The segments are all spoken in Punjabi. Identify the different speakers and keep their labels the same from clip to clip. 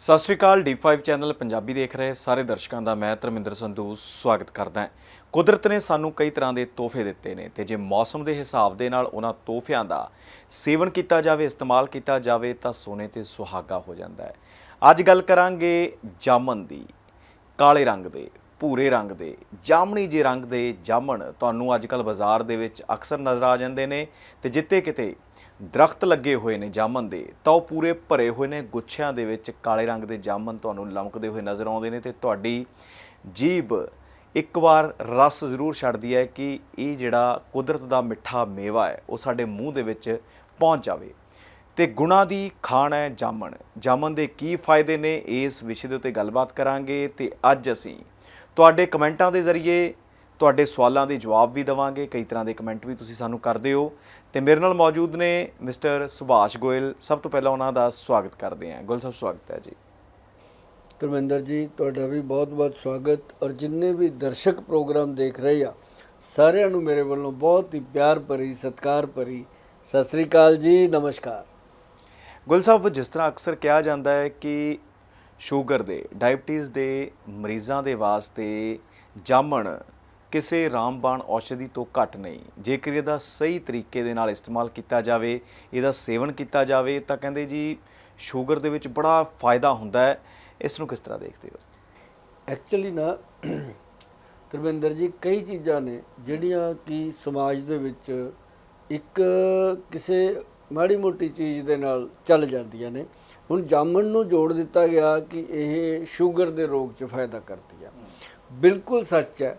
Speaker 1: ਸਤਿ ਸ਼੍ਰੀ ਅਕਾਲ D5 ਚੈਨਲ ਪੰਜਾਬੀ ਦੇਖ ਰਹੇ ਸਾਰੇ ਦਰਸ਼ਕਾਂ ਦਾ ਮੈਂ ਧਰਮਿੰਦਰ ਸੰਧੂ ਸਵਾਗਤ ਕਰਦਾ ਹਾਂ। ਕੁਦਰਤ ਨੇ ਸਾਨੂੰ ਕਈ ਤਰ੍ਹਾਂ ਦੇ ਤੋਹਫੇ ਦਿੱਤੇ ਨੇ ਤੇ ਜੇ ਮੌਸਮ ਦੇ ਹਿਸਾਬ ਦੇ ਨਾਲ ਉਹਨਾਂ ਤੋਹਫਿਆਂ ਦਾ ਸੇਵਨ ਕੀਤਾ ਜਾਵੇ, ਇਸਤੇਮਾਲ ਕੀਤਾ ਜਾਵੇ, ਤਾਂ ਸੋਨੇ ਤੇ ਸੁਹਾਗਾ ਹੋ ਜਾਂਦਾ ਹੈ। ਅੱਜ ਗੱਲ ਕਰਾਂਗੇ ਜਾਮਨ ਦੀ, ਕਾਲੇ ਰੰਗ ਦੇ, ਭੂਰੇ ਰੰਗ ਦੇ, ਜਾਮਣੀ ਜੇ ਰੰਗ ਦੇ ਜਾਮਣ। ਤੁਹਾਨੂੰ ਅੱਜਕੱਲ ਬਾਜ਼ਾਰ ਦੇ ਵਿੱਚ ਅਕਸਰ ਨਜ਼ਰ ਆ ਜਾਂਦੇ ਨੇ ਤੇ ਜਿੱਤੇ ਕਿਤੇ ਦਰਖਤ ਲੱਗੇ ਹੋਏ ਨੇ ਜਾਮਨ ਦੇ, ਤਾਂ ਉਹ ਪੂਰੇ ਭਰੇ ਹੋਏ ਨੇ, ਗੁੱਛਿਆਂ ਦੇ ਵਿੱਚ ਕਾਲੇ ਰੰਗ ਦੇ ਜਾਮਨ ਤੁਹਾਨੂੰ ਲਮਕਦੇ ਹੋਏ ਨਜ਼ਰ ਆਉਂਦੇ ਨੇ ਤੇ ਤੁਹਾਡੀ ਜੀਬ ਇੱਕ ਵਾਰ ਰਸ ਜ਼ਰੂਰ ਛੱਡਦੀ ਹੈ ਕਿ ਇਹ ਜਿਹੜਾ ਕੁਦਰਤ ਦਾ ਮਿੱਠਾ ਮੇਵਾ ਹੈ, ਉਹ ਸਾਡੇ ਮੂੰਹ ਦੇ ਵਿੱਚ ਪਹੁੰਚ ਜਾਵੇ। ਤੇ ਗੁਣਾ ਦੀ ਖਾਣ ਹੈ ਜਾਮਣ। ਜਾਮਣ ਦੇ ਕੀ ਫਾਇਦੇ ਨੇ, ਇਸ ਵਿਸ਼ੇ ਦੇ ਉੱਤੇ ਗੱਲਬਾਤ ਕਰਾਂਗੇ ਤੇ ਅੱਜ ਅਸੀਂ ਤੁਹਾਡੇ ਕਮੈਂਟਾਂ ਦੇ ਜ਼ਰੀਏ ਤੁਹਾਡੇ ਸਵਾਲਾਂ ਦੇ ਜਵਾਬ ਵੀ ਦਵਾਂਗੇ। ਕਈ ਤਰ੍ਹਾਂ ਦੇ ਕਮੈਂਟ ਵੀ ਤੁਸੀਂ ਸਾਨੂੰ ਕਰਦੇ ਹੋ ਤੇ ਮੇਰੇ ਨਾਲ ਮੌਜੂਦ ਨੇ ਮਿਸਟਰ ਸੁਭਾਸ਼ ਗੋਇਲ। ਸਭ ਤੋਂ ਪਹਿਲਾਂ ਉਹਨਾਂ ਦਾ ਸਵਾਗਤ ਕਰਦੇ ਹਾਂ। ਗੋਇਲ ਸਾਹਿਬ ਸਵਾਗਤ ਹੈ ਜੀ।
Speaker 2: ਧਰਮਿੰਦਰ ਜੀ ਤੁਹਾਡਾ ਵੀ ਬਹੁਤ-ਬਹੁਤ ਸਵਾਗਤ। ਔਰ ਜਿੰਨੇ ਵੀ ਦਰਸ਼ਕ ਪ੍ਰੋਗਰਾਮ ਦੇਖ ਰਹੇ ਆ ਸਾਰਿਆਂ ਨੂੰ ਮੇਰੇ ਵੱਲੋਂ ਬਹੁਤ ਹੀ ਪਿਆਰ ਭਰੀ ਸਤਿਕਾਰ ਭਰੀ ਸਤਿ ਸ੍ਰੀ ਅਕਾਲ ਜੀ ਨਮਸਕਾਰ।
Speaker 1: ਗੁਲ ਸਾਹਿਬ ਜਿਸ ਤਰ੍ਹਾਂ ਅਕਸਰ ਕਿਹਾ ਜਾਂਦਾ ਹੈ ਕਿ ਸ਼ੂਗਰ ਦੇ ਡਾਇਬਟੀਜ਼ ਦੇ ਮਰੀਜ਼ਾਂ ਦੇ ਵਾਸਤੇ ਜਾਮਣ ਕਿਸੇ ਰਾਮਬਾਣ ਔਸ਼ਧੀ ਤੋਂ ਘੱਟ ਨਹੀਂ। ਜੇਕਰ ਇਹਦਾ ਸਹੀ ਤਰੀਕੇ ਦੇ ਨਾਲ ਇਸਤੇਮਾਲ ਕੀਤਾ ਜਾਵੇ, ਇਹਦਾ ਸੇਵਨ ਕੀਤਾ ਜਾਵੇ, ਤਾਂ ਕਹਿੰਦੇ ਜੀ, ਸ਼ੂਗਰ ਦੇ ਵਿੱਚ ਬੜਾ ਫਾਇਦਾ ਹੁੰਦਾ ਹੈ। ਇਸ ਨੂੰ ਕਿਸ ਤਰ੍ਹਾਂ ਦੇਖਦੇ ਹੋ?
Speaker 2: ਐਕਚੁਅਲੀ ਨਾ, ਧਰਮਿੰਦਰ ਜੀ, ਕਈ ਚੀਜ਼ਾਂ ਨੇ ਜਿਹੜੀਆਂ ਕਿ ਸਮਾਜ ਦੇ ਵਿੱਚ ਇੱਕ ਕਿਸੇ ਮਾੜੀ ਮੋਟੀ ਚੀਜ਼ ਦੇ ਨਾਲ ਚੱਲ ਜਾਂਦੀਆਂ ਨੇ। ਹੁਣ ਜਾਮਣ ਨੂੰ ਜੋੜ ਦਿੱਤਾ ਗਿਆ ਕਿ ਇਹ ਸ਼ੂਗਰ ਦੇ ਰੋਗ 'ਚ ਫਾਇਦਾ ਕਰਦੀ ਆ। ਬਿਲਕੁਲ ਸੱਚ ਹੈ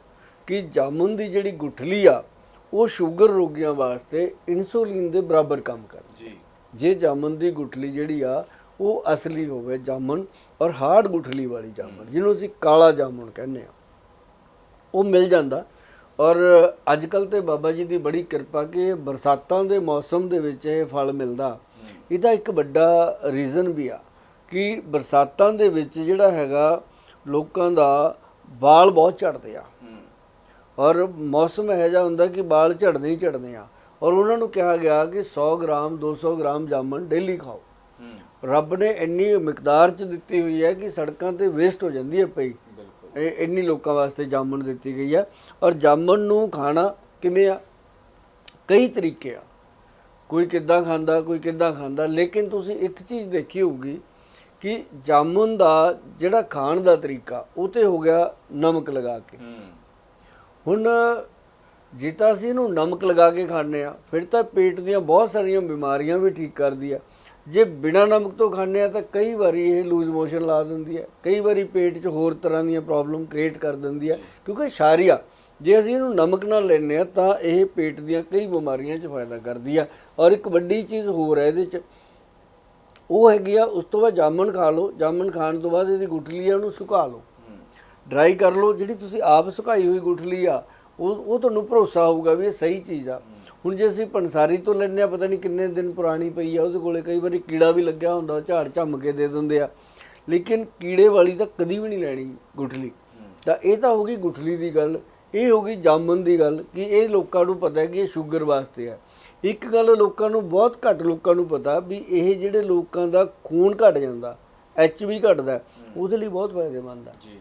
Speaker 2: ਕਿ ਜਾਮਣ ਦੀ ਜਿਹੜੀ ਗੁਠਲੀ ਆ ਉਹ ਸ਼ੂਗਰ ਰੋਗੀਆਂ ਵਾਸਤੇ ਇਨਸੂਲਿਨ ਦੇ ਬਰਾਬਰ ਕੰਮ ਕਰਦੀ।
Speaker 1: ਜੀ।
Speaker 2: ਜੇ ਜਾਮਨ ਦੀ ਗੁਠਲੀ ਜਿਹੜੀ ਆ ਉਹ ਅਸਲੀ ਹੋਵੇ ਜਾਮਨ ਔਰ ਹਾਰਡ ਗੁਠਲੀ ਵਾਲੀ ਜਾਮਨ ਜਿਹਨੂੰ ਅਸੀਂ ਕਾਲਾ ਜਾਮਨ ਕਹਿੰਦੇ ਆ ਉਹ ਮਿਲ ਜਾਂਦਾ। ਔਰ ਅੱਜ ਕੱਲ ਤੇ ਬਾਬਾ ਜੀ ਦੀ ਬੜੀ ਕਿਰਪਾ ਕਿ ਬਰਸਾਤਾਂ ਦੇ ਮੌਸਮ ਦੇ ਵਿੱਚ ਇਹ ਫਲ ਮਿਲਦਾ। ਇਹਦਾ ਇੱਕ ਵੱਡਾ ਰੀਜ਼ਨ ਵੀ ਆ ਕਿ ਬਰਸਾਤਾਂ ਦੇ ਵਿੱਚ ਜਿਹੜਾ ਹੈਗਾ ਲੋਕਾਂ ਦਾ ਵਾਲ ਬਹੁਤ ਝੜਦੇ ਆ। ਔਰ ਮੌਸਮ ਇਹੋ ਜਿਹਾ ਹੁੰਦਾ ਕਿ ਵਾਲ ਝੜਨੇ ਹੀ ਝੜਨੇ ਆ। ਔਰ ਉਹਨਾਂ ਨੂੰ ਕਿਹਾ ਗਿਆ ਕਿ 100 ਗ੍ਰਾਮ 200 ਗ੍ਰਾਮ ਜਾਮਨ ਡੇਲੀ ਖਾਓ। ਰੱਬ ਨੇ ਇੰਨੀ ਮਿਕਦਾਰ ਚ ਦਿੱਤੀ ਹੋਈ ਹੈ ਕਿ ਸੜਕਾਂ ਤੇ ਵੇਸਟ ਹੋ ਜਾਂਦੀ ਹੈ ਪਈ। ਇਹ ਇੰਨੀ ਲੋਕਾਂ ਵਾਸਤੇ ਜਾਮਨ ਦਿੱਤੀ ਗਈ ਹੈ। ਔਰ ਜਾਮਨ ਨੂੰ ਖਾਣਾ ਕਿਵੇਂ ਆ? ਕਈ ਤਰੀਕੇ ਆ। ਕੋਈ ਕਿੱਦਾਂ ਖਾਂਦਾ ਕੋਈ ਕਿੱਦਾਂ ਖਾਂਦਾ ਲੇਕਿਨ ਤੁਸੀਂ ਇੱਕ ਚੀਜ਼ ਦੇਖੀ ਹੋਊਗੀ ਕਿ ਜਾਮਨ ਦਾ ਜਿਹੜਾ ਖਾਣ ਦਾ ਤਰੀਕਾ ਉਹ ਤੇ ਹੋ ਗਿਆ ਨਮਕ ਲਗਾ ਕੇ। ਹੁਣ ਜੇ ਤਾਂ ਅਸੀਂ ਇਹਨੂੰ ਨਮਕ ਲਗਾ ਕੇ ਖਾਂਦੇ ਆ ਫਿਰ ਤਾਂ ਪੇਟ ਦੀਆਂ ਬਹੁਤ ਸਾਰੀਆਂ ਬਿਮਾਰੀਆਂ ਵੀ ਠੀਕ ਕਰਦੀ ਆ। ਜੇ ਬਿਨਾਂ ਨਮਕ ਤੋਂ ਖਾਂਦੇ ਆ ਤਾਂ ਕਈ ਵਾਰੀ ਇਹ ਲੂਜ਼ ਮੋਸ਼ਨ ਲਾ ਦਿੰਦੀ ਹੈ ਕਈ ਵਾਰੀ ਪੇਟ 'ਚ ਹੋਰ ਤਰ੍ਹਾਂ ਦੀਆਂ ਪ੍ਰੋਬਲਮ ਕ੍ਰੀਏਟ ਕਰ ਦਿੰਦੀ ਹੈ ਕਿਉਂਕਿ ਸ਼ਾਰੀਆ, ਜੇ ਅਸੀਂ ਇਹਨੂੰ ਨਮਕ ਨਾਲ ਲੈਂਦੇ ਆ ਤਾਂ ਇਹ ਪੇਟ ਦੀਆਂ ਕਈ ਬਿਮਾਰੀਆਂ 'ਚ ਫਾਇਦਾ ਕਰਦੀ ਆ। ਔਰ ਇੱਕ ਵੱਡੀ ਚੀਜ਼ ਹੋਰ ਹੈ ਇਹਦੇ 'ਚ, ਉਹ ਹੈਗੀ ਆ, ਉਸ ਤੋਂ ਬਾਅਦ ਜਾਮਨ ਖਾ ਲਓ। ਜਾਮਨ ਖਾਣ ਤੋਂ ਬਾਅਦ ਇਹਦੀ ਗੁਟਲੀ ਆ ਉਹਨੂੰ ਸੁਕਾ ਲਓ। ਡਰਾਈ ਕਰ ਲਓ, ਜਿਹੜੀ ਤੁਸੀਂ ਆਪ ਸੁਕਾਈ ਹੋਈ ਗੁਠਲੀ ਆ, ਉਹ ਉਹ ਤੁਹਾਨੂੰ ਭਰੋਸਾ ਹੋਊਗਾ ਵੀ ਇਹ ਸਹੀ ਚੀਜ਼ ਆ। ਹੁਣ ਜੇ ਅਸੀਂ ਪੰਸਾਰੀ ਤੋਂ ਲੈਂਦੇ ਆ, ਪਤਾ ਨਹੀਂ ਕਿੰਨੇ ਦਿਨ ਪੁਰਾਣੀ ਪਈ ਆ, ਉਹਦੇ ਕੋਲੇ ਕਈ ਵਾਰੀ ਕੀੜਾ ਵੀ ਲੱਗਿਆ ਹੁੰਦਾ ਝਾੜ ਝੰਮ ਕੇ ਦੇ ਦਿੰਦੇ ਆ। ਲੇਕਿਨ ਕੀੜੇ ਵਾਲੀ ਤਾਂ ਕਦੀ ਵੀ ਨਹੀਂ ਲੈਣੀ ਗੁਠਲੀ। ਤਾਂ ਇਹ ਤਾਂ ਹੋ ਗਈ ਗੁਠਲੀ ਦੀ ਗੱਲ, ਇਹ ਹੋ ਗਈ ਜਾਮਨ ਦੀ ਗੱਲ, ਕਿ ਇਹ ਲੋਕਾਂ ਨੂੰ ਪਤਾ ਹੈ ਕਿ ਇਹ ਸ਼ੂਗਰ ਵਾਸਤੇ ਆ। ਇੱਕ ਗੱਲ ਲੋਕਾਂ ਨੂੰ, ਬਹੁਤ ਘੱਟ ਲੋਕਾਂ ਨੂੰ ਪਤਾ ਵੀ ਇਹ ਜਿਹੜੇ ਲੋਕਾਂ ਦਾ ਖੂਨ ਘਟ ਜਾਂਦਾ ਐਚਬੀ ਘਟਦਾ, ਉਹਦੇ ਲਈ ਬਹੁਤ ਫਾਇਦੇਮੰਦ ਆ।
Speaker 1: ਜੀ।